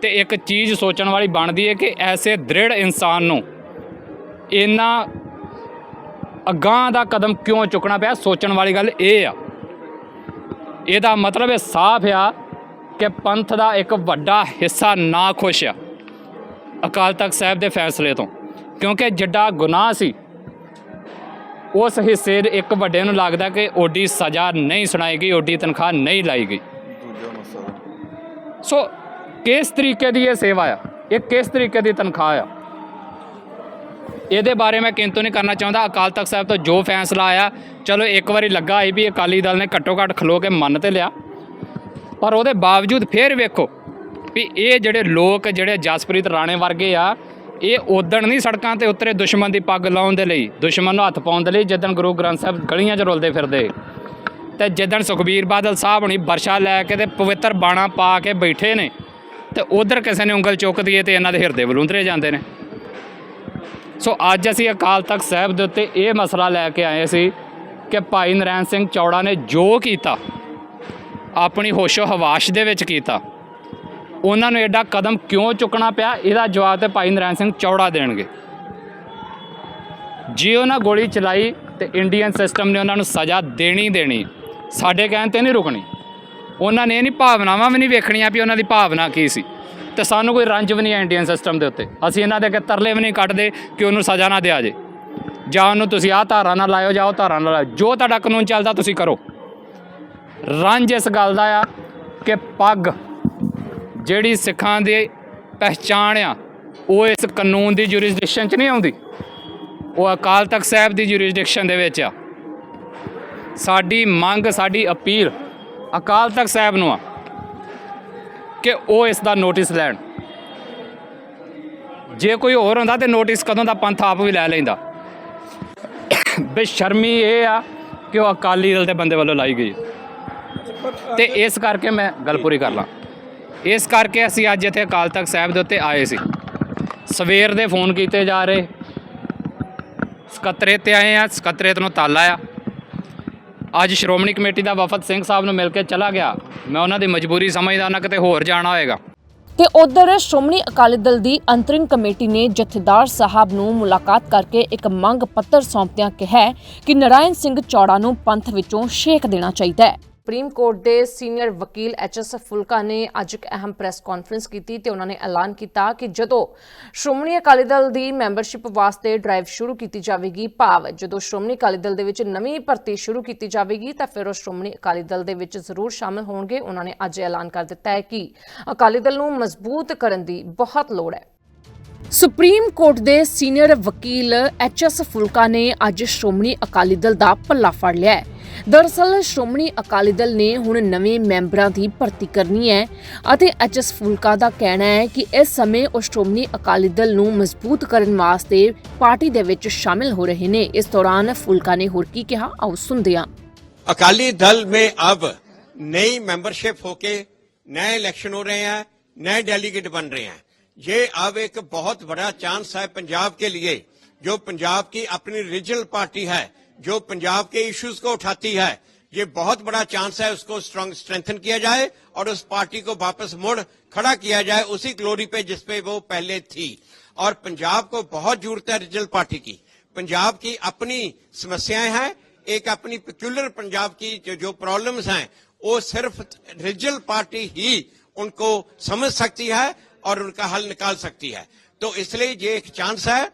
ਤੇ ਇੱਕ ਚੀਜ਼ ਸੋਚਣ ਵਾਲੀ ਬਣਦੀ ਹੈ ਕਿ ਐਸੇ ਦ੍ਰਿੜ ਇਨਸਾਨ ਨੂੰ ਇੰਨਾ ਅਗਾਂਹ ਦਾ ਕਦਮ ਕਿਉਂ ਚੁੱਕਣਾ ਪਿਆ, ਸੋਚਣ ਵਾਲੀ ਗੱਲ ਇਹ ਆ। ਇਹਦਾ ਮਤਲਬ ਇਹ ਸਾਫ਼ ਆ ਕਿ ਪੰਥ ਦਾ ਇੱਕ ਵੱਡਾ ਹਿੱਸਾ ਨਾ ਖੁਸ਼ ਆ। ਅਕਾਲ ਤਖਤ ਸਾਹਿਬ ਦੇ ਫੈਸਲੇ ਤੋਂ ਕਿਉਂਕਿ ਜਿੱਡਾ ਗੁਨਾਹ ਸੀ ਉਸ ਹਿੱਸੇ ਦੇ ਇੱਕ ਵੱਡੇ ਨੂੰ ਲੱਗਦਾ ਕਿ ਓਡੀ ਸਜ਼ਾ ਨਹੀਂ ਸੁਣਾਈ ਗਈ ਓਡੀ ਤਨਖਾਹ ਨਹੀਂ ਲਾਈ ਗਈ। ਸੋ ਕਿਸ ਤਰੀਕੇ ਦੀ ਇਹ ਸੇਵਾ ਆ? ਇਹ ਕਿਸ ਤਰੀਕੇ ਦੀ ਤਨਖਾਹ ਆ? ਇਹਦੇ ਬਾਰੇ ਮੈਂ ਕਿੰਤੂ ਨਹੀਂ ਕਰਨਾ ਚਾਹੁੰਦਾ। ਅਕਾਲ ਤਖਤ ਸਾਹਿਬ ਤੋਂ ਜੋ ਫੈਸਲਾ ਆਇਆ ਚਲੋ ਇੱਕ ਵਾਰੀ ਲੱਗਾ ਇਹ ਵੀ ਅਕਾਲੀ ਦਲ ਨੇ ਘੱਟੋ ਘੱਟ ਖਲੋ ਕੇ ਮੰਨ ਤੇ ਲਿਆ। ਪਰ ਉਹਦੇ ਬਾਵਜੂਦ ਫੇਰ ਵੇਖੋ ਵੀ ਇਹ ਜਿਹੜੇ ਲੋਕ, ਜਿਹੜੇ ਜਸਪ੍ਰੀਤ ਰਾਣੇ ਵਰਗੇ ਆ, ਇਹ ਉਦਣ ਨਹੀਂ ਸੜਕਾਂ ਤੇ ਉਤਰੇ ਦੁਸ਼ਮਣ ਦੀ ਪੱਗ ਲਾਉਣ ਦੇ ਲਈ, ਦੁਸ਼ਮਣ ਨੂੰ ਹੱਥ ਪਾਉਣ ਦੇ ਲਈ ਜਦੋਂ ਗੁਰੂ ਗ੍ਰੰਥ ਸਾਹਿਬ ਗਲੀਆਂ 'ਚ ਰੁਲਦੇ ਫਿਰਦੇ। ਤੇ ਜਦੋਂ ਸੁਖਬੀਰ ਬਾਦਲ ਸਾਹਿਬ ਹੁਣੀ ਵਰਸ਼ਾ ਲੈ ਕੇ ਤੇ ਪਵਿੱਤਰ ਬਾਣਾ ਪਾ ਕੇ ਬੈਠੇ ਨੇ, ਤੇ ਉਧਰ ਕਿਸੇ ਨੇ ਉਂਗਲ ਚੁੱਕਦੀ ਏ ਤੇ ਇਹਨਾਂ ਦੇ ਹਿਰਦੇ ਵਲੂੰਦਰੇ ਜਾਂਦੇ ਨੇ। ਸੋ ਅੱਜ ਅਸੀਂ ਅਕਾਲ ਤਖਤ ਸਾਹਿਬ ਦੇ ਉੱਤੇ ਇਹ ਮਸਲਾ ਲੈ ਕੇ ਆਏ ਸੀ ਕਿ ਭਾਈ ਨਰੈਣ ਸਿੰਘ ਚੌੜਾ ਨੇ ਜੋ ਕੀਤਾ, ਆਪਣੀ ਹੋਸ਼ੋ ਹਵਾਸ਼ ਦੇ ਵਿੱਚ ਕੀਤਾ। ਉਹਨਾਂ ਨੂੰ ਐਡਾ ਕਦਮ ਕਿਉਂ ਚੁੱਕਣਾ ਪਿਆ? ਇਹਦਾ ਜਵਾਬ ਤੇ ਭਾਈ ਨਰੈਣ ਸਿੰਘ ਚੌੜਾ ਦੇਣਗੇ। ਜੇ ਉਹਨਾਂ ਗੋਲੀ ਚਲਾਈ ਤੇ ਇੰਡੀਅਨ ਸਿਸਟਮ ਨੇ ਉਹਨਾਂ ਨੂੰ ਸਜ਼ਾ ਦੇਣੀ ਦੇਣੀ। ਸਾਡੇ ਕਹਿਣ ਤੇ ਨਹੀਂ ਰੁਕਣੀ। ਉਹਨਾਂ ਨੇ ਇਹ ਨਹੀਂ ਭਾਵਨਾਵਾਂ ਵੀ ਨਹੀਂ ਵੇਖਣੀਆਂ ਵੀ ਉਹਨਾਂ ਦੀ ਭਾਵਨਾ ਕੀ ਸੀ। ਤੇ ਸਾਨੂੰ ਕੋਈ ਰੰਜ ਵੀ ਨਹੀਂ ਹੈ ਇੰਡੀਅਨ ਸਿਸਟਮ ਦੇ ਉੱਤੇ। ਅਸੀਂ ਇਹਨਾਂ ਦੇ ਅੱਗੇ ਤਰਲੇ ਵੀ ਨਹੀਂ ਕੱਢਦੇ ਕਿ ਉਹਨੂੰ ਸਜ਼ਾ ਨਾ ਦਿਆ ਜੇ। ਜਾਂ ਉਹਨੂੰ ਤੁਸੀਂ ਆਹ ਧਾਰਾ ਨਾਲ ਲਾਇਓ ਜਾਂ ਉਹ ਧਾਰਾ ਨਾਲ ਲਾਇਓ। ਜੋ ਤੁਹਾਡਾ ਕਾਨੂੰਨ ਚੱਲਦਾ ਤੁਸੀਂ ਕਰੋ। ਰੰਜ ਇਸ ਗੱਲ ਦਾ ਆ ਕਿ ਪੱਗ ਜਿਹੜੀ ਸਿੱਖਾਂ ਦੀ ਪਹਿਚਾਣ ਆ, ਉਹ ਇਸ ਕਾਨੂੰਨ ਦੀ ਜੁਰਿਸਡਿਕਸ਼ਨ 'ਚ ਨਹੀਂ ਆਉਂਦੀ। ਉਹ ਅਕਾਲ ਤਖਤ ਸਾਹਿਬ ਦੀ ਜੁਰਿਸਡਿਕਸ਼ਨ ਦੇ ਵਿੱਚ ਆ। ਸਾਡੀ ਮੰਗ, ਸਾਡੀ ਅਪੀਲ ਅਕਾਲ ਤਖਤ ਸਾਹਿਬ ਨੂੰ ਆ ਕਿ ਉਹ ਇਸ ਦਾ ਨੋਟਿਸ ਲੈਣ। ਜੇ ਕੋਈ ਹੋਰ ਹੁੰਦਾ ਤੇ ਨੋਟਿਸ ਕਦੋਂ ਦਾ ਪੰਥ ਆਪ ਵੀ ਲੈ ਲੈਂਦਾ। ਬੇਸ਼ਰਮੀ ਇਹ ਆ ਕਿ ਉਹ ਅਕਾਲੀ ਦਲ ਦੇ ਬੰਦੇ ਵੱਲੋਂ ਲਾਈ ਗਈ। ਹੈ। ਤੇ ਇਸ ਕਰਕੇ ਮੈਂ ਗੱਲ ਪੂਰੀ ਕਰ ਲਾਂ। ਇਸ ਕਰਕੇ ਅਸੀਂ ਅੱਜ ਇੱਥੇ ਅਕਾਲ ਤਖਤ ਸਾਹਿਬ ਦੇ ਉੱਤੇ ਆਏ ਸੀ। ਸਵੇਰ ਦੇ ਫੋਨ ਕੀਤੇ ਜਾ ਰਹੇ। ਸਕੱਤਰੇਤ ਤੇ ਆਏ ਆ, ਸਕੱਤਰੇਤ ਨੂੰ ਤਾਲਾ ਆ ਅੱਜ ਸ਼੍ਰੋਮਣੀ ਕਮੇਟੀ ਦਾ ਵਫਦ ਸਿੰਘ ਸਾਹਿਬ ਨੂੰ ਮਿਲ ਕੇ ਚਲਾ ਗਿਆ। ਮੈਂ ਉਹਨਾਂ ਦੀ ਮਜਬੂਰੀ ਸਮਝਦਾ ਉਹਨਾਂ ਕਿਤੇ ਹੋਰ ਜਾਣਾ ਹੋਏਗਾ। ਤੇ ਉਧਰ ਸ਼੍ਰੋਮਣੀ ਅਕਾਲੀ ਦਲ ਦੀ ਅੰਤਰਿੰਗ ਕਮੇਟੀ ਨੇ ਜਥੇਦਾਰ ਸਾਹਿਬ ਨੂੰ ਮੁਲਾਕਾਤ ਕਰਕੇ ਇੱਕ ਮੰਗ ਪੱਤਰ ਸੌਂਪਦਿਆਂ ਕਿਹਾ ਕਿ ਨਰਾਇਣ ਸਿੰਘ ਚੌੜਾ ਨੂੰ ਪੰਥ ਵਿੱਚੋਂ ਛੇਕ ਦੇਣਾ ਚਾਹੀਦਾ ਹੈ। ਸੁਪਰੀਮ ਕੋਰਟ ਦੇ ਸੀਨੀਅਰ ਵਕੀਲ ਐਚਐਸ ਫੁਲਕਾ ਨੇ ਅੱਜ ਇੱਕ ਅਹਿਮ ਪ੍ਰੈਸ ਕਾਨਫਰੰਸ ਕੀਤੀ ਤੇ ਉਹਨਾਂ ਨੇ ਐਲਾਨ ਕੀਤਾ ਕਿ ਜਦੋਂ ਸ਼੍ਰੋਮਣੀ ਅਕਾਲੀ ਦਲ ਦੀ ਮੈਂਬਰਸ਼ਿਪ ਵਾਸਤੇ ਡਰਾਈਵ ਸ਼ੁਰੂ ਕੀਤੀ ਜਾਵੇਗੀ, ਭਾਵ ਜਦੋਂ ਸ਼੍ਰੋਮਣੀ ਅਕਾਲੀ ਦਲ ਦੇ ਵਿੱਚ ਨਵੀਂ ਭਰਤੀ ਸ਼ੁਰੂ ਕੀਤੀ ਜਾਵੇਗੀ ਤਾਂ ਫਿਰ ਉਹ ਸ਼੍ਰੋਮਣੀ ਅਕਾਲੀ ਦਲ ਦੇ ਵਿੱਚ ਜ਼ਰੂਰ ਸ਼ਾਮਲ ਹੋਣਗੇ। ਉਹਨਾਂ ਨੇ ਅੱਜ ਐਲਾਨ ਕਰ ਦਿੱਤਾ ਹੈ ਕਿ ਅਕਾਲੀ ਦਲ ਨੂੰ ਮਜ਼ਬੂਤ ਕਰਨ ਦੀ ਬਹੁਤ ਲੋੜ ਹੈ। ਸੁਪਰੀਮ ਕੋਰਟ ਦੇ ਸੀਨੀਅਰ ਵਕੀਲ ਐਚਐਸ ਫੁਲਕਾ ਨੇ ਅੱਜ ਸ਼੍ਰੋਮਣੀ ਅਕਾਲੀ ਦਲ ਦਾ ਪੱਲਾ ਫੜ ਲਿਆ ਹੈ ਦਰਅਸਲ ਸ਼੍ਰੋਮਣੀ ਅਕਾਲੀ ਦਲ ਨੇ ਹੁਣ ਨਵੇਂ ਮੈਂਬਰਾਂ ਦੀ ਭਰਤੀ ਕਰਨੀ ਹੈ ਅਤੇ ਐਚਐਸ ਫੁਲਕਾ ਦਾ ਕਹਿਣਾ ਹੈ ਕਿ ਇਸ ਸਮੇਂ ਉਹ ਸ਼੍ਰੋਮਣੀ ਅਕਾਲੀ ਦਲ ਨੂੰ ਮਜ਼ਬੂਤ ਕਰਨ ਵਾਸਤੇ ਪਾਰਟੀ ਦੇ ਵਿੱਚ ਸ਼ਾਮਿਲ ਹੋ ਰਹੇ ਨੇ ਇਸ ਦੌਰਾਨ ਫੁਲਕਾ ਨੇ ਹੋਰ ਕੀ ਕਿਹਾ ਆਓ ਸੁਣਦੇ ਹਾਂ अकाली दल में अब नई मेंबरशिप होके नए इलेक्शन हो रहे हैं नए डेलीगेट बन रहे हैं یہ اب ایک بہت بڑا چانس ہے پنجاب کے لیے جو پنجاب کی اپنی ریجنل پارٹی ہے جو پنجاب کے ایشوز کو اٹھاتی ہے۔ یہ بہت بڑا چانس ہے اس کو سٹرنگ اسٹرینتھن کیا جائے اور اس پارٹی کو واپس مڑ کھڑا کیا جائے اسی گلوری پہ جس پہ وہ پہلے تھی۔ اور پنجاب کو بہت جورت ہے ریجنل پارٹی کی۔ پنجاب کی اپنی سمسیاں ہیں ایک اپنی پیکولر پنجاب کی جو, جو پرابلمز ہیں وہ صرف ریجنل پارٹی ہی ان کو سمجھ سکتی ہے۔ اور ان کا حل نکال سکتی ہے۔ تو اس لیے یہ ایک چانس ہے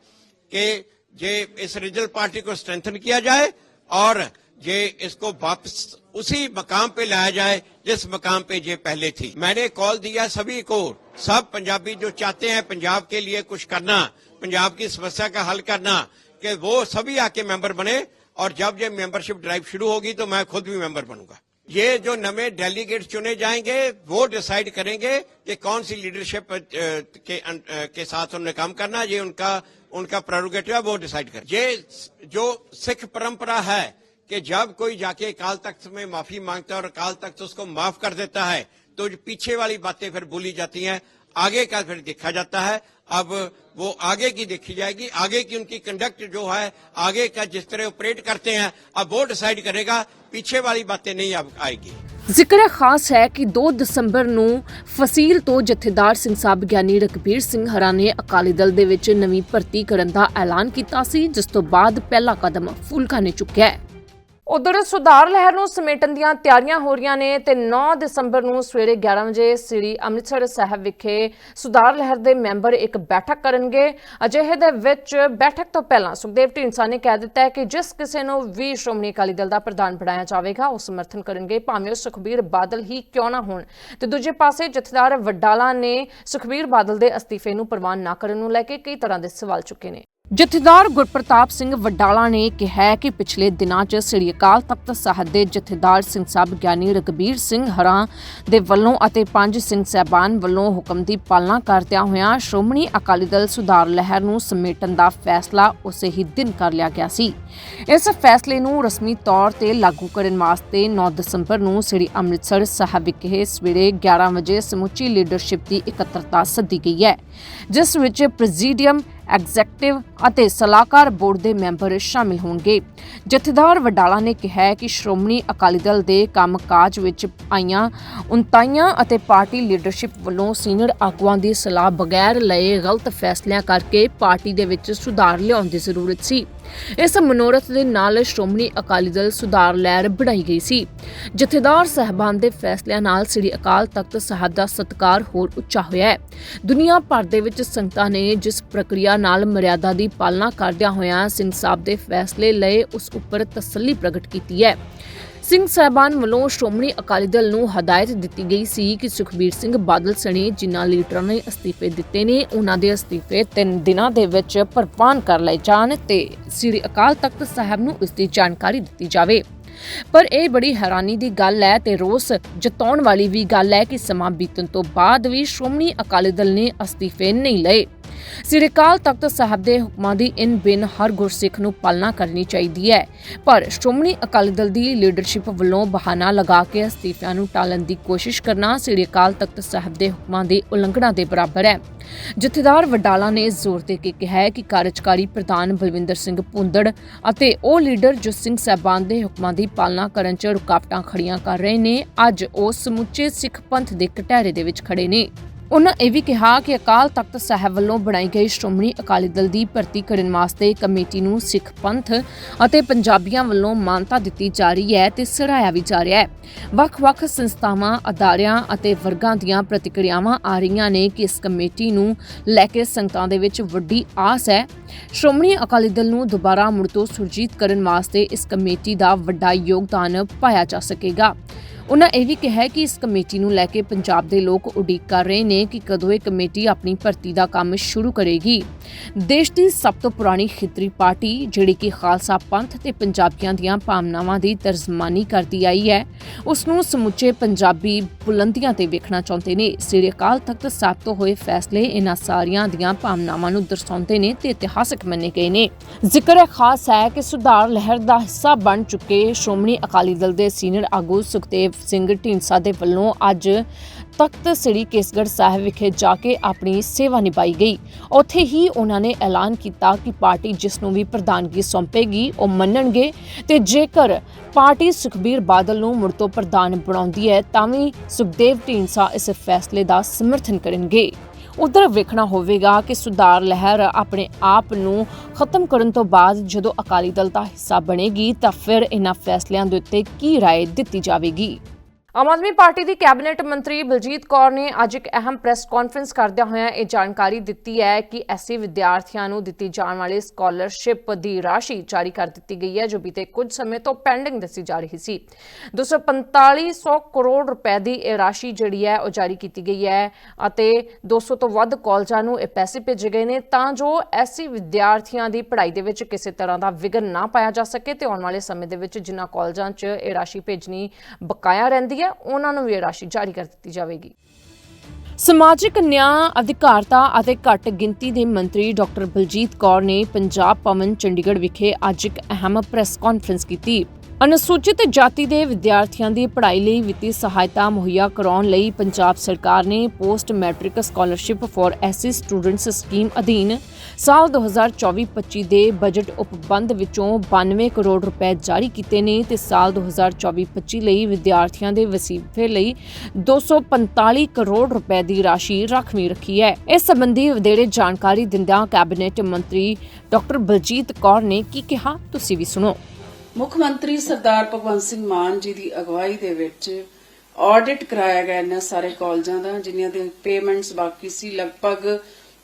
کہ یہ اس ریجنل پارٹی کو اسٹرینتھن کیا جائے اور یہ اس کو واپس اسی مقام پہ لایا جائے جس مقام پہ یہ پہلے تھی۔ میں نے کال دیا سبھی کو۔ سب پنجابی جو چاہتے ہیں پنجاب کے لیے کچھ کرنا، پنجاب کی سمسیا کا حل کرنا، کہ وہ سبھی آ کے ممبر بنے اور جب یہ ممبرشپ ڈرائیو شروع ہوگی تو میں خود بھی ممبر بنوں گا۔ یہ جو نمے ڈیلیگیٹ چنے جائیں گے، وہ ڈیسائیڈ کریں گے کہ کون سی لیڈرشپ کے ساتھ انہوں نے کام کرنا، یہ ان کا ان کا پروگیٹو ہے، وہ ڈیسائیڈ کریں۔ یہ جو سکھ پرمپرا ہے کہ جب کوئی جا کے کال تخت میں معافی مانگتا ہے اور کال تخت اس کو معاف کر دیتا ہے، تو پیچھے والی باتیں پھر بولی جاتی ہیں۔ आगे का फिर देखा जाता है अब वो आगे की देखी जाएगी आगे की उनकी कंडक्ट जो है आगे का जिस तरह ऑपरेट करते हैं अब वो डिसाइड करेगा पीछे वाली बातें नहीं अब आएगी ਜ਼ਿਕਰ ਖਾਸ ਹੈ ਕਿ 2 ਦਸੰਬਰ ਨੂੰ ਫਸੀਲ ਤੋਂ ਜਥੇਦਾਰ ਸਿੰਘ ਸਾਹਿਬ ਗਿਆਨੀ ਰਕਬੀਰ ਸਿੰਘ ਹਰਾ ਨੇ ਅਕਾਲੀ ਦਲ ਦੇ ਵਿੱਚ ਨਵੀਂ ਭਰਤੀ ਕਰਨ ਦਾ ਐਲਾਨ ਕੀਤਾ ਸੀ ਜਿਸ ਤੋਂ ਬਾਅਦ ਪਹਿਲਾ ਕਦਮ ਫੁਲਕਾ ਨੇ ਚੁੱਕਿਆ ਹੈ ਉਧਰ ਸੁਧਾਰ ਲਹਿਰ ਨੂੰ ਸਮੇਟਣ ਦੀਆਂ ਤਿਆਰੀਆਂ ਹੋ ਰਹੀਆਂ ਨੇ ਤੇ 9 ਦਸੰਬਰ ਨੂੰ ਸਵੇਰੇ 11 ਵਜੇ ਸ੍ਰੀ ਅੰਮ੍ਰਿਤਸਰ ਸਾਹਿਬ ਵਿਖੇ ਸੁਧਾਰ ਲਹਿਰ ਦੇ ਮੈਂਬਰ ਇੱਕ ਬੈਠਕ ਕਰਨਗੇ। ਅਜਿਹੇ ਦੇ ਵਿੱਚ ਬੈਠਕ ਤੋਂ ਪਹਿਲਾਂ ਸੁਖਦੇਵ ਢੀਂਡਸਾ ਨੇ ਕਹਿ ਦਿੱਤਾ ਹੈ ਕਿ ਜਿਸ ਕਿਸੇ ਨੂੰ ਵੀ ਸ਼੍ਰੋਮਣੀ ਅਕਾਲੀ ਦਲ ਦਾ ਪ੍ਰਧਾਨ ਬਣਾਇਆ ਜਾਵੇਗਾ, ਉਹ ਸਮਰਥਨ ਕਰਨਗੇ, ਭਾਵੇਂ ਉਹ ਸੁਖਬੀਰ ਬਾਦਲ ਹੀ ਕਿਉਂ ਨਾ ਹੋਣ। ਤੇ ਦੂਜੇ ਪਾਸੇ ਜਥੇਦਾਰ ਵੱਡਾਲਾ ਨੇ ਸੁਖਬੀਰ ਬਾਦਲ ਦੇ ਅਸਤੀਫੇ ਨੂੰ ਪ੍ਰਵਾਨ ਨਾ ਕਰਨ ਨੂੰ ਲੈ ਕੇ ਕਈ ਤਰ੍ਹਾਂ ਦੇ ਸਵਾਲ ਚੁੱਕੇ ਨੇ। ਜਥੇਦਾਰ ਗੁਰਪ੍ਰਤਾਪ ਸਿੰਘ ਵਡਾਲਾ ਨੇ ਕਿਹਾ ਕਿ ਪਿਛਲੇ ਦਿਨਾਂ 'ਚ ਸ੍ਰੀ ਅਕਾਲ ਤਖਤ ਸਾਹਿਬ ਦੇ ਜਥੇਦਾਰ ਸਿੰਘ ਸਾਹਿਬ ਗਿਆਨੀ ਰਗਬੀਰ ਸਿੰਘ ਹਰਾਂ ਦੇ ਵੱਲੋਂ ਅਤੇ ਪੰਜ ਸਿੰਘ ਸਹਿਬਾਨ ਵੱਲੋਂ ਹੁਕਮ ਦੀ ਪਾਲਣਾ ਕਰਦਿਆਂ ਹੋਇਆਂ ਸ਼੍ਰੋਮਣੀ ਅਕਾਲੀ ਦਲ ਸੁਧਾਰ ਲਹਿਰ ਨੂੰ ਸਮੇਟਣ ਦਾ ਫੈਸਲਾ ਉਸੇ ਹੀ ਦਿਨ ਕਰ ਲਿਆ ਗਿਆ ਸੀ। ਇਸ ਫੈਸਲੇ ਨੂੰ ਰਸਮੀ ਤੌਰ ਤੇ ਲਾਗੂ ਕਰਨ ਵਾਸਤੇ 9 ਦਸੰਬਰ ਨੂੰ ਸ੍ਰੀ ਅੰਮ੍ਰਿਤਸਰ ਸਾਹਿਬ ਵਿਖੇ ਸਵੇਰੇ 11 ਵਜੇ ਸਮੁੱਚੀ ਲੀਡਰਸ਼ਿਪ ਦੀ ਇਕੱਤਰਤਾ ਸੱਦੀ ਗਈ ਹੈ, ਜਿਸ ਵਿੱਚ ਪ੍ਰੈਜ਼ੀਡੀਅਮ ਐਗਜ਼ੈਕਟਿਵ ਅਤੇ ਸਲਾਹਕਾਰ ਬੋਰਡ ਦੇ ਮੈਂਬਰ ਸ਼ਾਮਿਲ ਹੋਣਗੇ। ਜਥੇਦਾਰ ਵਡਾਲਾ ਨੇ ਕਿਹਾ ਕਿ ਸ਼੍ਰੋਮਣੀ ਅਕਾਲੀ ਦਲ ਦੇ ਕੰਮਕਾਜ ਵਿੱਚ ਆਈਆਂ ਉਨਤਾਈਆਂ ਅਤੇ ਪਾਰਟੀ ਲੀਡਰਸ਼ਿਪ ਵੱਲੋਂ ਸੀਨੀਅਰ ਆਗੂਆਂ ਦੀ ਸਲਾਹ ਬਗੈਰ ਲਏ ਗਲਤ ਫੈਸਲਿਆਂ ਕਰਕੇ ਪਾਰਟੀ ਦੇ ਵਿੱਚ ਸੁਧਾਰ ਲਿਆਉਣ ਦੀ ਜ਼ਰੂਰਤ ਸੀ। ਇਸ ਮਨੋਰਥ ਦੇ ਨਾਲ ਸ਼੍ਰੋਮਣੀ ਅਕਾਲੀ ਦਲ ਸੁਧਾਰ ਲਹਿਰ ਬਣਾਈ ਗਈ ਸੀ। ਜਥੇਦਾਰ ਸਹਿਬਾਨ ਦੇ ਫੈਸਲਿਆਂ ਨਾਲ ਸ੍ਰੀ ਅਕਾਲ ਤਖਤ ਸਾਹਿਬ ਦਾ ਸਤਕਾਰ ਹੋਰ ਉੱਚਾ ਹੋਇਆ ਹੈ। ਦੁਨੀਆ ਭਰ ਦੇ ਵਿੱਚ ਸੰਗਤਾਂ ਨੇ ਜਿਸ ਪ੍ਰਕਿਰਿਆ ਨਾਲ ਮਰਿਆਦਾ ਦੀ ਪਾਲਣਾ ਕਰਦਿਆਂ ਹੋਇਆਂ ਸਿੰਘ ਸਾਹਿਬ ਦੇ ਫੈਸਲੇ ਲਏ ਉਸ ਉੱਪਰ ਤਸੱਲੀ ਪ੍ਰਗਟ ਕੀਤੀ ਹੈ। ਸਿੰਘ ਸਾਹਿਬਾਨ ਵੱਲੋਂ ਸ਼੍ਰੋਮਣੀ ਅਕਾਲੀ ਦਲ ਨੂੰ ਹਦਾਇਤ ਦਿੱਤੀ ਗਈ ਸੀ ਕਿ ਸੁਖਬੀਰ ਸਿੰਘ ਬਾਦਲ ਸਣੇ ਜਿਨ੍ਹਾਂ ਲੀਡਰਾਂ ਨੇ ਅਸਤੀਫੇ ਦਿੱਤੇ ਨੇ, ਉਹਨਾਂ ਦੇ ਅਸਤੀਫੇ 3 ਦਿਨਾਂ ਦੇ ਵਿੱਚ ਪ੍ਰਵਾਨ ਕਰ ਲਏ ਜਾਣ ਤੇ ਸ੍ਰੀ ਅਕਾਲ ਤਖਤ ਸਾਹਿਬ ਨੂੰ ਇਸ ਦੀ ਜਾਣਕਾਰੀ ਦਿੱਤੀ ਜਾਵੇ। ਪਰ ਇਹ ਬੜੀ ਹੈਰਾਨੀ ਦੀ ਗੱਲ ਹੈ ਤੇ ਰੋਸ ਜਤਾਉਣ ਵਾਲੀ ਵੀ ਗੱਲ ਹੈ ਕਿ ਸਮਾਂ ਬੀਤਣ ਤੋਂ ਬਾਅਦ ਵੀ ਸ਼੍ਰੋਮਣੀ ਅਕਾਲੀ ਦਲ ਨੇ ਅਸਤੀਫੇ ਨਹੀਂ ਲਏ। ਸ੍ਰੀ ਅਕਾਲ ਤਖਤ ਸਾਹਿਬ ਦੇ ਹੁਕਮਾਂ ਦੀ ਇਨ ਬਿਨ ਹਰ ਗੁਰਸਿੱਖ ਨੂੰ ਪਾਲਣਾ ਕਰਨੀ ਚਾਹੀਦੀ ਹੈ। ਪਰ ਸ਼੍ਰੋਮਣੀ ਅਕਾਲੀ ਦਲ ਦੀ ਲੀਡਰਸ਼ਿਪ ਵੱਲੋਂ ਬਹਾਨਾ ਲਗਾ ਕੇ ਅਸਤੀਫਿਆਂ ਨੂੰ ਟਾਲਣ ਦੀ ਕੋਸ਼ਿਸ਼ ਕਰਨਾ ਸ੍ਰੀ ਅਕਾਲ ਤਖਤ ਸਾਹਿਬ ਦੇ ਹੁਕਮਾਂ ਦੀ ਉਲੰਘਣਾ ਦੇ ਬਰਾਬਰ ਹੈ। ਜਥੇਦਾਰ ਵਡਾਲਾ ਨੇ ਜ਼ੋਰ ਦੇ ਕੇ ਕਿਹਾ ਹੈ ਕਿ ਕਾਰਜਕਾਰੀ ਪ੍ਰਧਾਨ ਬਲਵਿੰਦਰ ਸਿੰਘ ਭੁੰਦੜ ਅਤੇ ਉਹ ਲੀਡਰ ਜੋ ਸਿੰਘ ਸਾਹਿਬਾਨ ਦੇ ਹੁਕਮਾਂ ਦੀ ਪਾਲਣਾ ਕਰਨ 'ਚ ਰੁਕਾਵਟਾਂ ਖੜੀਆਂ ਕਰ ਰਹੇ ਨੇ, ਅੱਜ ਉਹ ਸਮੁੱਚੇ ਸਿੱਖ ਪੰਥ ਦੇ ਕਟਹਿਰੇ ਦੇ ਵਿੱਚ ਖੜੇ ਨੇ। ਉਹਨਾਂ ਇਹ ਵੀ ਕਿਹਾ ਕਿ ਅਕਾਲ ਤਖਤ ਸਾਹਿਬ ਵੱਲੋਂ ਬਣਾਈ ਗਈ ਸ਼੍ਰੋਮਣੀ ਅਕਾਲੀ ਦਲ ਦੀ ਭਰਤੀ ਕਰਨ ਵਾਸਤੇ ਕਮੇਟੀ ਨੂੰ ਸਿੱਖ ਪੰਥ ਅਤੇ ਪੰਜਾਬੀਆਂ ਵੱਲੋਂ ਮਾਨਤਾ ਦਿੱਤੀ ਜਾ ਰਹੀ ਹੈ ਤੇ ਸਰਾਇਆ ਵੀ ਜਾ ਰਿਹਾ ਹੈ। ਵੱਖ-ਵੱਖ ਸੰਸਥਾਵਾਂ, ਅਦਾਰਿਆਂ ਅਤੇ ਵਰਗਾਂ ਦੀਆਂ ਪ੍ਰਤੀਕਿਰਿਆਵਾਂ ਆ ਰਹੀਆਂ ਨੇ ਕਿ ਇਸ ਕਮੇਟੀ ਨੂੰ ਲੈ ਕੇ ਸੰਗਤਾਂ ਦੇ ਵਿੱਚ ਵੱਡੀ ਆਸ ਹੈ। ਸ਼੍ਰੋਮਣੀ ਅਕਾਲੀ ਦਲ ਨੂੰ ਦੁਬਾਰਾ ਮੁੜ ਤੋਂ ਸੁਰਜੀਤ ਕਰਨ ਵਾਸਤੇ ਇਸ ਕਮੇਟੀ ਦਾ ਵੱਡਾ ਯੋਗਦਾਨ ਪਾਇਆ ਜਾ ਸਕੇਗਾ। ਉਹਨਾਂ ਇਹ ਵੀ ਕਿਹਾ ਕਿ ਇਸ ਕਮੇਟੀ ਨੂੰ ਲੈ ਕੇ ਪੰਜਾਬ ਦੇ ਲੋਕ ਉਡੀਕ ਕਰ ਰਹੇ ਨੇ ਕਿ ਕਦੋਂ ਇਹ ਕਮੇਟੀ ਆਪਣੀ ਭਰਤੀ ਦਾ ਕੰਮ ਸ਼ੁਰੂ ਕਰੇਗੀ। ਦੇਸ਼ ਦੀ ਸਭ ਤੋਂ ਪੁਰਾਣੀ ਖਿੱਤਰੀ ਪਾਰਟੀ, ਜਿਹੜੀ ਕਿ ਖਾਲਸਾ ਪੰਥ ਤੇ ਪੰਜਾਬੀਆਂ ਦੀਆਂ ਭਾਵਨਾਵਾਂ ਦੀ ਤਰਜਮਾਨੀ ਕਰਦੀ ਆਈ ਹੈ, ਉਸ ਨੂੰ ਸਮੁੱਚੇ ਪੰਜਾਬੀ ਬੁਲੰਦੀਆਂ ਤੇ ਵੇਖਣਾ ਚਾਹੁੰਦੇ ਨੇ। ਸ੍ਰੀ ਅਕਾਲ ਤਖਤ ਸਾਹਿਬ ਤੋਂ ਹੋਏ ਫੈਸਲੇ ਇਹਨਾਂ ਸਾਰੀਆਂ ਦੀਆਂ ਭਾਵਨਾਵਾਂ ਨੂੰ ਦਰਸਾਉਂਦੇ ਨੇ ਤੇ ਇਤਿਹਾਸਕ ਮੰਨੇ ਗਏ ਨੇ। ਜ਼ਿਕਰ ਹੈ ਖਾਸ ਹੈ ਕਿ ਸੁਧਾਰ ਲਹਿਰ ਦਾ ਹਿੱਸਾ ਬਣ ਚੁੱਕੇ ਸ਼੍ਰੋਮਣੀ ਅਕਾਲੀ ਦਲ ਦੇ ਸੀਨੀਅਰ ਆਗੂ ਸੁਖਦੇਵ ਸਿੰਘ ਢੀਂਡਸਾ ਦੇ ਵੱਲੋਂ ਅੱਜ ਤਖਤ ਸ੍ਰੀ ਕੇਸਗੜ੍ਹ ਸਾਹਿਬ ਵਿਖੇ ਜਾ ਕੇ ਆਪਣੀ ਸੇਵਾ ਨਿਭਾਈ ਗਈ। ਉੱਥੇ ਹੀ ਉਹਨਾਂ ਨੇ ਐਲਾਨ ਕੀਤਾ ਕਿ ਪਾਰਟੀ ਜਿਸ ਨੂੰ ਵੀ ਪ੍ਰਧਾਨਗੀ ਸੌਂਪੇਗੀ, ਉਹ ਮੰਨਣਗੇ ਤੇ ਜੇਕਰ ਪਾਰਟੀ ਸੁਖਬੀਰ ਬਾਦਲ ਨੂੰ ਮੁੜ ਤੋਂ ਪ੍ਰਧਾਨ ਬਣਾਉਂਦੀ ਹੈ, ਤਾਂ ਵੀ ਸੁਖਦੇਵ ਢੀਂਡਸਾ ਇਸ ਫੈਸਲੇ ਦਾ ਸਮਰਥਨ ਕਰਨਗੇ। ਉਧਰ ਵੇਖਣਾ ਹੋਵੇਗਾ ਕਿ ਸੁਧਾਰ ਲਹਿਰ ਆਪਣੇ ਆਪ ਨੂੰ ਖਤਮ ਕਰਨ ਤੋਂ ਬਾਅਦ ਜਦੋਂ ਅਕਾਲੀ ਦਲ ਦਾ ਹਿੱਸਾ ਬਣੇਗੀ ਤਾਂ ਫਿਰ ਇਹਨਾਂ ਫੈਸਲਿਆਂ ਦੇ ਉੱਤੇ ਕੀ رائے ਦਿੱਤੀ ਜਾਵੇਗੀ ਆਮ ਆਦਮੀ ਪਾਰਟੀ ਦੀ ਕੈਬਨਿਟ ਮੰਤਰੀ ਬਲਜੀਤ ਕੌਰ ਨੇ ਅੱਜ ਇੱਕ ਅਹਿਮ ਪ੍ਰੈਸ ਕਾਨਫਰੰਸ ਕਰਦਿਆਂ ਹੋਇਆਂ ਇਹ ਜਾਣਕਾਰੀ ਦਿੱਤੀ ਹੈ ਕਿ ਐਸਸੀ ਵਿਦਿਆਰਥੀਆਂ ਨੂੰ ਦਿੱਤੀ ਜਾਣ ਵਾਲੀ ਸਕਾਲਰਸ਼ਿਪ ਦੀ ਰਾਸ਼ੀ ਜਾਰੀ ਕਰ ਦਿੱਤੀ ਗਈ ਹੈ, ਜੋ ਬੀਤੇ ਕੁਝ ਸਮੇਂ ਤੋਂ ਪੈਂਡਿੰਗ ਦੱਸੀ ਜਾ ਰਹੀ ਸੀ। 24500 ਕਰੋੜ ਰੁਪਏ ਦੀ ਇਹ ਰਾਸ਼ੀ ਜਿਹੜੀ ਹੈ, ਉਹ ਜਾਰੀ ਕੀਤੀ ਗਈ ਹੈ ਅਤੇ 200 ਤੋਂ ਵੱਧ ਕਾਲਜਾਂ ਨੂੰ ਇਹ ਪੈਸੇ ਭੇਜੇ ਗਏ ਨੇ ਤਾਂ ਜੋ ਐਸਸੀ ਵਿਦਿਆਰਥੀਆਂ ਦੀ ਪੜ੍ਹਾਈ ਦੇ ਵਿੱਚ ਕਿਸੇ ਤਰ੍ਹਾਂ ਦਾ ਵਿਘਨ ਨਾ ਪਾਇਆ ਜਾ ਸਕੇ ਤੇ ਆਉਣ ਵਾਲੇ ਸਮੇਂ ਦੇ ਵਿੱਚ ਜਿਨ੍ਹਾਂ ਕਾਲਜਾਂ 'ਚ ਇਹ ਰਾਸ਼ੀ ਭੇਜਣੀ ਬਕਾਇਆ ਰਹਿੰਦੀ ਹੈ ਉਹਨਾਂ ਨੂੰ ਵੀ ਇਹ ਰਾਸ਼ੀ ਜਾਰੀ ਕਰ ਦਿੱਤੀ ਜਾਵੇਗੀ। ਸਮਾਜਿਕ ਨਿਆਂ, ਅਧਿਕਾਰਤਾ ਅਤੇ ਘੱਟ ਗਿਣਤੀ ਦੇ ਮੰਤਰੀ ਡਾਕਟਰ ਬਲਜੀਤ ਕੌਰ ਨੇ ਪੰਜਾਬ ਭਵਨ ਚੰਡੀਗੜ੍ਹ ਵਿਖੇ ਅੱਜ ਇੱਕ ਅਹਿਮ ਪ੍ਰੈਸ ਕਾਨਫਰੰਸ ਕੀਤੀ। ਅਨੁਸੂਚਿਤ ਜਾਤੀ ਦੇ ਵਿਦਿਆਰਥੀਆਂ ਦੀ ਪੜ੍ਹਾਈ ਲਈ ਵਿੱਤੀ ਸਹਾਇਤਾ ਮੁਹੱਈਆ ਕਰਾਉਣ ਲਈ ਪੰਜਾਬ ਸਰਕਾਰ ਨੇ post matric scholarship for SC students scheme ਅਧੀਨ ਸਾਲ 2024-25 ਦੇ ਬਜਟ ਉਪਬੰਧ ਵਿੱਚੋਂ 92 ਕਰੋੜ ਰੁਪਏ ਜਾਰੀ ਕੀਤੇ ਨੇ ਤੇ ਸਾਲ 2024-25 ਲਈ ਵਿਦਿਆਰਥੀਆਂ ਦੇ ਵਸੀਫੇ ਲਈ 245 ਕਰੋੜ ਰੁਪਏ ਦੀ ਰਾਸ਼ੀ ਰਾਖਵੀਂ ਰੱਖੀ ਹੈ। ਇਸ ਸੰਬੰਧੀ ਵਧੇਰੇ ਜਾਣਕਾਰੀ ਦਿੰਦਿਆਂ ਕੈਬਨਿਟ ਮੰਤਰੀ ਡਾਕਟਰ ਬਲਜੀਤ ਕੌਰ ਨੇ ਕੀ ਕਿਹਾ, ਤੁਸੀਂ ਵੀ ਸੁਣੋ। ਮੁੱਖ ਮੰਤਰੀ ਸਰਦਾਰ ਭਗਵੰਤ ਸਿੰਘ ਮਾਨ ਜੀ ਦੀ ਅਗਵਾਈ ਦੇ ਵਿੱਚ ਆਡਿਟ ਕਰਾਇਆ ਗਿਆ ਇਹਨਾਂ ਸਾਰੇ ਕਾਲਜਾਂ ਦਾ ਜਿਨ੍ਹਾਂ ਦੇ ਪੇਮੈਂਟਸ ਬਾਕੀ ਸੀ, ਲਗਭਗ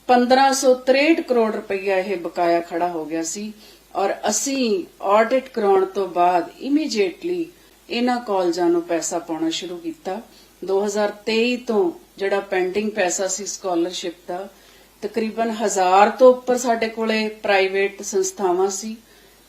1563 ਕਰੋੜ ਰੁਪਈਆ ਇਹ ਬਕਾਇਆ ਖੜਾ ਹੋ ਗਿਆ ਸੀ ਔਰ ਅਸੀਂ ਆਡਿਟ ਕਰਾਉਣ ਤੋਂ ਬਾਅਦ ਇਮੀਡੀਏਟਲੀ ਇਹਨਾਂ ਕਾਲਜਾਂ ਨੂੰ ਪੈਸਾ ਪਾਉਣਾ ਸ਼ੁਰੂ ਕੀਤਾ। 2023 ਤੋਂ ਜਿਹੜਾ ਪੈਂਡਿੰਗ ਪੈਸਾ ਸੀ ਸਕਾਲਰਸ਼ਿਪ ਦਾ, ਤਕਰੀਬਨ 1000 ਤੋਂ ਉੱਪਰ ਸਾਡੇ ਕੋਲੇ ਪ੍ਰਾਈਵੇਟ ਸੰਸਥਾਵਾਂ ਸੀ।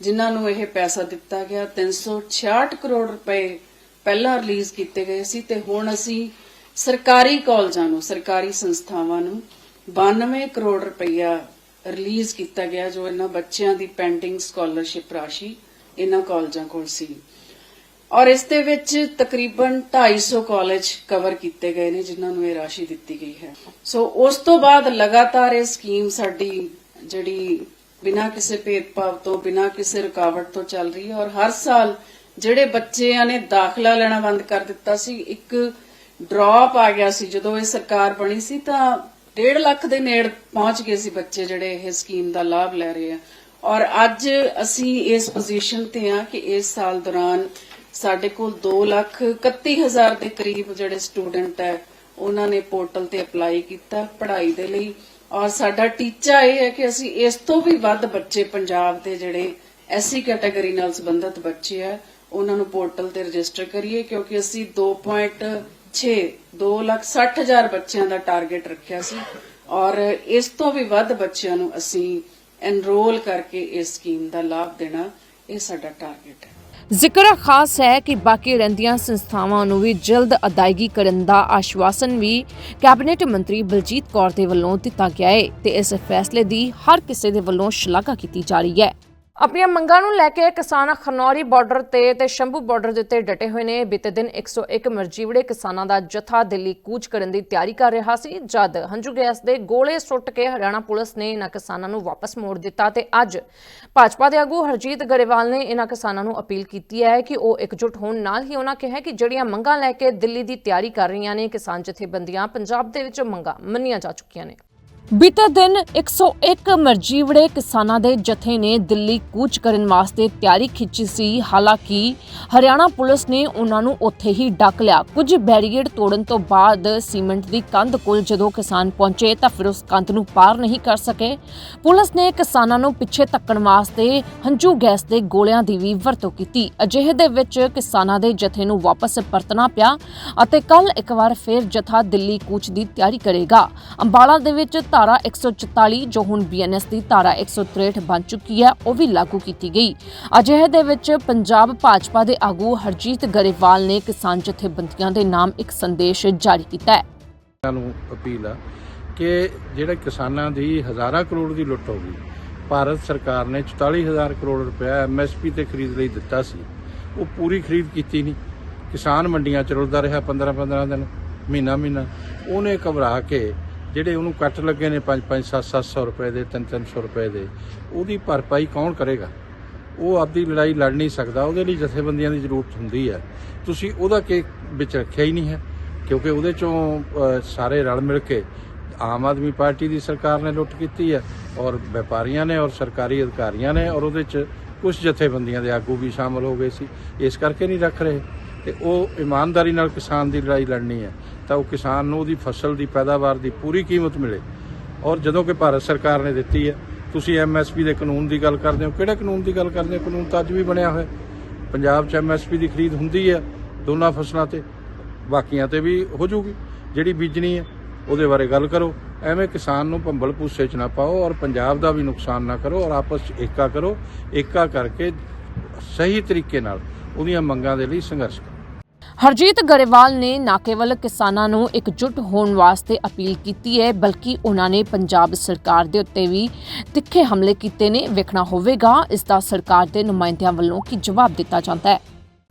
ਜਿਨ੍ਹਾਂ ਨੂੰ ਇਹ ਪੈਸਾ ਦਿੱਤਾ ਗਿਆ 366 ਕਰੋੜ ਰੁਪਏ ਪਹਿਲਾਂ ਰਿਲੀਜ਼ ਕੀਤੇ ਗਏ ਸੀ ਤੇ ਹੁਣ ਅਸੀਂ ਸਰਕਾਰੀ ਕਾਲਜਾਂ ਨੂੰ, ਸਰਕਾਰੀ ਸੰਸਥਾਵਾਂ ਨੂੰ 92 ਕਰੋੜ ਰੁਪਈਆ ਰਿਲੀਜ਼ ਕੀਤਾ ਗਿਆ, ਜੋ ਇਹਨਾਂ ਬੱਚਿਆਂ ਦੀ ਪੈਂਡਿੰਗ ਸਕਾਲਰਸ਼ਿਪ ਰਾਸ਼ੀ ਇਹਨਾਂ ਕਾਲਜਾਂ ਕੋਲ ਸੀ। ਔਰ ਇਸ ਦੇ ਵਿੱਚ ਤਕਰੀਬਨ 250 ਕਾਲਜ ਕਵਰ ਕੀਤੇ ਗਏ ਨੇ, ਜਿਨ੍ਹਾਂ ਨੂੰ ਇਹ ਰਾਸ਼ੀ ਦਿੱਤੀ ਗਈ ਹੈ। ਸੋ ਉਸ ਤੋਂ ਬਾਅਦ ਲਗਾਤਾਰ ਇਹ ਸਕੀਮ ਸਾਡੀ ਜਿਹੜੀ ਬਿਨਾਂ ਕਿਸੇ ਭੇਦਭਾਵ ਤੋਂ, ਬਿਨਾਂ ਕਿਸੇ ਰੁਕਾਵਟ ਤੋਂ ਚੱਲ ਰਹੀ ਹੈ ਔਰ ਹਰ ਸਾਲ ਜਿਹੜੇ ਬੱਚਿਆਂ ਨੇ ਦਾਖਲਾ ਲੈਣਾ ਬੰਦ ਕਰ ਦਿੱਤਾ ਸੀ, ਇੱਕ ਡ੍ਰੌਪ ਆ ਗਿਆ ਸੀ। ਜਦੋਂ ਇਹ ਸਰਕਾਰ ਬਣੀ ਸੀ ਤਾਂ 1.5 ਲੱਖ ਦੇ ਨੇੜ ਪਹੁੰਚ ਗਏ ਸੀ ਬੱਚੇ ਜਿਹੜੇ ਇਹ ਸਕੀਮ ਦਾ ਲਾਭ ਲੈ ਰਹੇ ਆ। ਔਰ ਅੱਜ ਅਸੀਂ ਇਸ ਪੋਜੀਸ਼ਨ ਤੇ ਆ ਕਿ ਇਸ ਸਾਲ ਦੌਰਾਨ ਸਾਡੇ ਕੋਲ 2 ਲੱਖ 31 ਹਜ਼ਾਰ ਦੇ ਕਰੀਬ ਜਿਹੜੇ ਸਟੂਡੈਂਟ ਹੈ, ਉਹਨਾਂ ਨੇ ਪੋਰਟਲ ਤੇ ਅਪਲਾਈ ਕੀਤਾ ਪੜ੍ਹਾਈ ਦੇ ਲਈ। ਔਰ ਸਾਡਾ ਟੀਚਾ ਇਹ ਹੈ ਕਿ ਅਸੀਂ ਇਸ ਤੋਂ ਵੀ ਵੱਧ ਬੱਚੇ ਪੰਜਾਬ ਦੇ ਜਿਹੜੇ ਐਸੀ ਕੈਟਾਗਰੀ ਨਾਲ ਸੰਬੰਧਿਤ ਬੱਚੇ ਆ, ਉਹਨਾਂ ਨੂੰ ਪੋਰਟਲ ਤੇ ਰਜਿਸਟਰ ਕਰੀਏ, ਕਿਉਂਕਿ ਅਸੀਂ 2.6 2 ਲੱਖ 60 ਹਜ਼ਾਰ ਬੱਚਿਆਂ ਦਾ ਟਾਰਗੇਟ ਰੱਖਿਆ ਸੀ ਔਰ ਇਸ ਤੋਂ ਵੀ ਵੱਧ ਬੱਚਿਆਂ ਨੂੰ ਅਸੀਂ ਐਨਰੋਲ ਕਰਕੇ ਇਸ ਸਕੀਮ ਦਾ ਲਾਭ ਦੇਣਾ, ਇਹ ਸਾਡਾ ਟਾਰਗੇਟ ਹੈ। ਜ਼ਿਕਰ ਖਾਸ ਹੈ ਕਿ ਬਾਕੀ ਰਹਿੰਦੀਆਂ ਸੰਸਥਾਵਾਂ ਨੂੰ ਵੀ ਜਲਦ ਅਦਾਇਗੀ ਕਰਨ ਦਾ ਆਸ਼ਵਾਸਨ ਵੀ ਕੈਬਨਿਟ ਮੰਤਰੀ ਬਲਜੀਤ ਕੌਰ ਦੇ ਵੱਲੋਂ ਦਿੱਤਾ ਗਿਆ ਹੈ ਤੇ ਇਸ ਫੈਸਲੇ ਦੀ ਹਰ ਕਿਸੇ ਦੇ ਵੱਲੋਂ ਸ਼ਲਾਘਾ ਕੀਤੀ ਜਾ ਰਹੀ ਹੈ। ਆਪਣੀਆਂ ਮੰਗਾਂ ਨੂੰ ਲੈ ਕੇ ਕਿਸਾਨ ਖਨੌਰੀ ਬਾਰਡਰ ਤੇ ਤੇ ਸ਼ੰਭੂ ਬਾਰਡਰ ਦੇ ਉੱਤੇ ਡਟੇ ਹੋਏ ਨੇ। ਬੀਤੇ ਦਿਨ 101 ਮਰਜੀਵੜੇ ਕਿਸਾਨਾਂ ਦਾ ਜਥਾ ਦਿੱਲੀ ਕੂਚ ਕਰਨ ਦੀ ਤਿਆਰੀ ਕਰ ਰਿਹਾ ਸੀ, ਜਦ ਹੰਝੂ ਗੈਸ ਦੇ ਗੋਲੇ ਸੁੱਟ ਕੇ ਹਰਿਆਣਾ ਪੁਲਿਸ ਨੇ ਇਹਨਾਂ ਕਿਸਾਨਾਂ ਨੂੰ ਵਾਪਸ ਮੋੜ ਦਿੱਤਾ ਤੇ ਅੱਜ ਭਾਜਪਾ ਦੇ ਆਗੂ ਹਰਜੀਤ ਗਰੇਵਾਲ ਨੇ ਇਹਨਾਂ ਕਿਸਾਨਾਂ ਨੂੰ ਅਪੀਲ ਕੀਤੀ ਹੈ ਕਿ ਉਹ ਇਕਜੁੱਟ ਹੋਣ। ਨਾਲ ਹੀ ਉਹਨਾਂ ਕਿਹਾ ਕਿ ਜਿਹੜੀਆਂ ਮੰਗਾਂ ਲੈ ਕੇ ਦਿੱਲੀ ਦੀ ਤਿਆਰੀ ਕਰ ਰਹੀਆਂ ਨੇ, ਕਿਸਾਨ ਜਥੇਬੰਦੀਆਂ ਪੰਜਾਬ ਦੇ ਵਿੱਚ ਮੰਗਾਂ ਮੰਨੀਆਂ ਜਾ ਚੁੱਕੀਆਂ ਨੇ। ਬੀਤੇ ਦਿਨ 101 ਮਰਜੀਵੜੇ ਕਿਸਾਨਾਂ ਦੇ ਜਥੇ ਨੇ ਦਿੱਲੀ ਕੂਚ ਕਰਨ ਵਾਸਤੇ ਤਿਆਰੀ ਖਿੱਚੀ ਸੀ। ਹਾਲਾਂਕਿ ਹਰਿਆਣਾ ਪੁਲਿਸ ਨੇ ਉਹਨਾਂ ਨੂੰ ਉੱਥੇ ਹੀ ਡੱਕ ਲਿਆ। ਕੁਝ ਬੈਰੀਅਰ ਤੋੜਨ ਤੋਂ ਬਾਅਦ ਸੀਮੈਂਟ ਦੀ ਕੰਧ ਕੋਲ ਜਦੋਂ ਕਿਸਾਨ ਪਹੁੰਚੇ ਤਾਂ ਫਿਰ ਉਸ ਕੰਧ ਨੂੰ ਪਾਰ ਨਹੀਂ ਕਰ ਸਕੇ। ਪੁਲਿਸ ਨੇ ਕਿਸਾਨਾਂ ਨੂੰ ਪਿੱਛੇ ਧੱਕਣ ਵਾਸਤੇ ਹੰਝੂ ਗੈਸ ਦੇ ਗੋਲਿਆਂ ਦੀ ਵੀ ਵਰਤੋਂ ਕੀਤੀ। ਅਜਿਹੇ ਦੇ ਵਿੱਚ ਕਿਸਾਨਾਂ ਦੇ ਜਥੇ ਨੂੰ ਵਾਪਸ ਪਰਤਣਾ ਪਿਆ ਅਤੇ ਕੱਲ ਇੱਕ ਵਾਰ ਫਿਰ ਜਥਾ ਦਿੱਲੀ ਕੂਚ ਦੀ ਤਿਆਰੀ ਕਰੇਗਾ। ਅੰਬਾਲਾ ਦੇ ਵਿੱਚ ਧਾਰਾ 144 ਜੋ ਹੁਣ ਬੀਐਨਐਸ ਦੀ ਧਾਰਾ 163 ਬਣ ਚੁੱਕੀ ਹੈ, ਉਹ ਵੀ ਲਾਗੂ ਕੀਤੀ ਗਈ। ਅਜਿਹੇ ਦੇ ਵਿੱਚ ਪੰਜਾਬ ਭਾਜਪਾ ਦੇ ਆਗੂ ਹਰਜੀਤ ਗਰੇਵਾਲ ਨੇ ਕਿਸਾਨ ਜਥੇਬੰਦੀਆਂ ਦੇ ਨਾਮ ਇੱਕ ਸੰਦੇਸ਼ ਜਾਰੀ ਕੀਤਾ ਹੈ। ਕਿਸਾਨਾਂ ਨੂੰ ਅਪੀਲ ਆ ਕਿ ਜਿਹੜੇ ਕਿਸਾਨਾਂ ਦੀ ਹਜ਼ਾਰਾਂ ਕਰੋੜ ਦੀ ਲੁੱਟ ਹੋ ਗਈ, ਭਾਰਤ ਸਰਕਾਰ ਨੇ 44000 ਕਰੋੜ ਰੁਪਏ ਐਮਐਸਪੀ ਤੇ ਖਰੀਦ ਲਈ ਦਿੱਤਾ ਸੀ, ਉਹ ਪੂਰੀ ਖਰੀਦ ਕੀਤੀ ਨਹੀਂ। ਕਿਸਾਨ ਮੰਡੀਆਂ ਚ ਰੁਲਦਾ ਰਿਹਾ 15 15 ਦਿਨ, ਮਹੀਨਾ ਮਹੀਨਾ, ਉਹਨੇ ਘਬਰਾ ਕੇ ਜਿਹੜੇ ਉਹਨੂੰ ਕੱਟ ਲੱਗੇ ਨੇ 5 5 7 700 ਰੁਪਏ ਦੇ 3 300 ਰੁਪਏ ਦੇ, ਉਹਦੀ ਭਰਪਾਈ ਕੌਣ ਕਰੇਗਾ? ਉਹ ਆਪਦੀ ਲੜਾਈ ਲੜ ਨਹੀਂ ਸਕਦਾ, ਉਹਦੇ ਲਈ ਜਥੇਬੰਦੀਆਂ ਦੀ ਜ਼ਰੂਰਤ ਹੁੰਦੀ ਹੈ। ਤੁਸੀਂ ਉਹਦਾ ਕੇ ਵਿੱਚ ਰੱਖਿਆ ਹੀ ਨਹੀਂ ਹੈ, ਕਿਉਂਕਿ ਉਹਦੇ ਚੋਂ ਸਾਰੇ ਰਲ ਮਿਲ ਕੇ ਆਮ ਆਦਮੀ ਪਾਰਟੀ ਦੀ ਸਰਕਾਰ ਨੇ ਲੁੱਟ ਕੀਤੀ ਹੈ, ਔਰ ਵਪਾਰੀਆਂ ਨੇ ਔਰ ਸਰਕਾਰੀ ਅਧਿਕਾਰੀਆਂ ਨੇ, ਔਰ ਉਹਦੇ ਚ ਕੁਝ ਜਥੇਬੰਦੀਆਂ ਦੇ ਆਗੂ ਵੀ ਸ਼ਾਮਲ ਹੋ ਗਏ ਸੀ। ਇਸ ਕਰਕੇ ਨਹੀਂ ਰੱਖ ਰਹੇ। ਤੇ ਉਹ ਇਮਾਨਦਾਰੀ ਨਾਲ ਕਿਸਾਨ ਦੀ ਲੜਾਈ ਲੜਨੀ ਹੈ। ਤਾਂ ਉਹ ਕਿਸਾਨ ਨੂੰ ਉਹਦੀ ਫਸਲ ਦੀ ਪੈਦਾਵਾਰ ਦੀ ਪੂਰੀ ਕੀਮਤ ਮਿਲੇ। ਔਰ ਜਦੋਂ ਕਿ ਭਾਰਤ ਸਰਕਾਰ ਨੇ ਦਿੱਤੀ ਹੈ, ਤੁਸੀਂ ਐਮਐਸਪੀ ਦੇ ਕਾਨੂੰਨ ਦੀ ਗੱਲ ਕਰਦੇ ਹੋ। ਕਿਹੜੇ ਕਾਨੂੰਨ ਦੀ ਗੱਲ ਕਰਦੇ ਹੋ? ਕਾਨੂੰਨ ਤਾਂ ਅੱਜ ਵੀ ਬਣਿਆ ਹੋਇਆ। ਪੰਜਾਬ 'ਚ ਐਮਐਸਪੀ ਦੀ ਖਰੀਦ ਹੁੰਦੀ ਹੈ ਦੋਨਾਂ ਫਸਲਾਂ ਤੇ, ਬਾਕੀਆਂ ਤੇ ਵੀ ਹੋ ਜਾਊਗੀ। ਜਿਹੜੀ ਬੀਜਣੀ ਹੈ, ਉਹਦੇ ਬਾਰੇ ਗੱਲ ਕਰੋ। ਐਵੇਂ ਕਿਸਾਨ ਨੂੰ ਭੰਬਲ ਭੂਸੇ 'ਚ ਨਾ ਪਾਓ ਔਰ ਪੰਜਾਬ ਦਾ ਵੀ ਨੁਕਸਾਨ ਨਾ ਕਰੋ ਔਰ ਆਪਸ 'ਚ ਏਕਾ ਕਰੋ। ਏਕਾ ਕਰਕੇ ਸਹੀ ਤਰੀਕੇ ਨਾਲ ਉਹਦੀਆਂ ਮੰਗਾਂ ਦੇ ਲਈ ਸੰਘਰਸ਼ ਕਰੋ। ਹਰਜੀਤ ਗਰੇਵਾਲ ਨੇ ਨਾ ਕੇਵਲ ਕਿਸਾਨਾਂ ਨੂੰ ਇਕਜੁੱਟ ਹੋਣ ਵਾਸਤੇ ਅਪੀਲ ਕੀਤੀ ਹੈ, ਬਲਕਿ ਉਹਨਾਂ ਨੇ ਪੰਜਾਬ ਸਰਕਾਰ ਦੇ ਉੱਤੇ ਵੀ ਤਿੱਖੇ ਹਮਲੇ ਕੀਤੇ ਨੇ। ਵੇਖਣਾ ਹੋਵੇਗਾ, ਇਸ ਦਾ ਸਰਕਾਰ ਦੇ ਨੁਮਾਇੰਦਿਆਂ ਵੱਲੋਂ ਕੀ ਜਵਾਬ ਦਿੱਤਾ ਜਾਂਦਾ ਹੈ।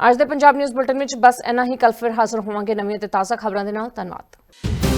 ਅੱਜ ਦੇ ਪੰਜਾਬ ਨਿਊਜ਼ ਬੁਲਟਨ ਵਿੱਚ ਬਸ ਇੰਨਾ ਹੀ। ਕੱਲ ਫਿਰ ਹਾਜ਼ਰ ਹੋਵਾਂਗੇ ਨਵੀਆਂ ਤੇ ਤਾਜ਼ਾ ਖਬਰਾਂ ਦੇ ਨਾਲ। ਧੰਨਵਾਦ।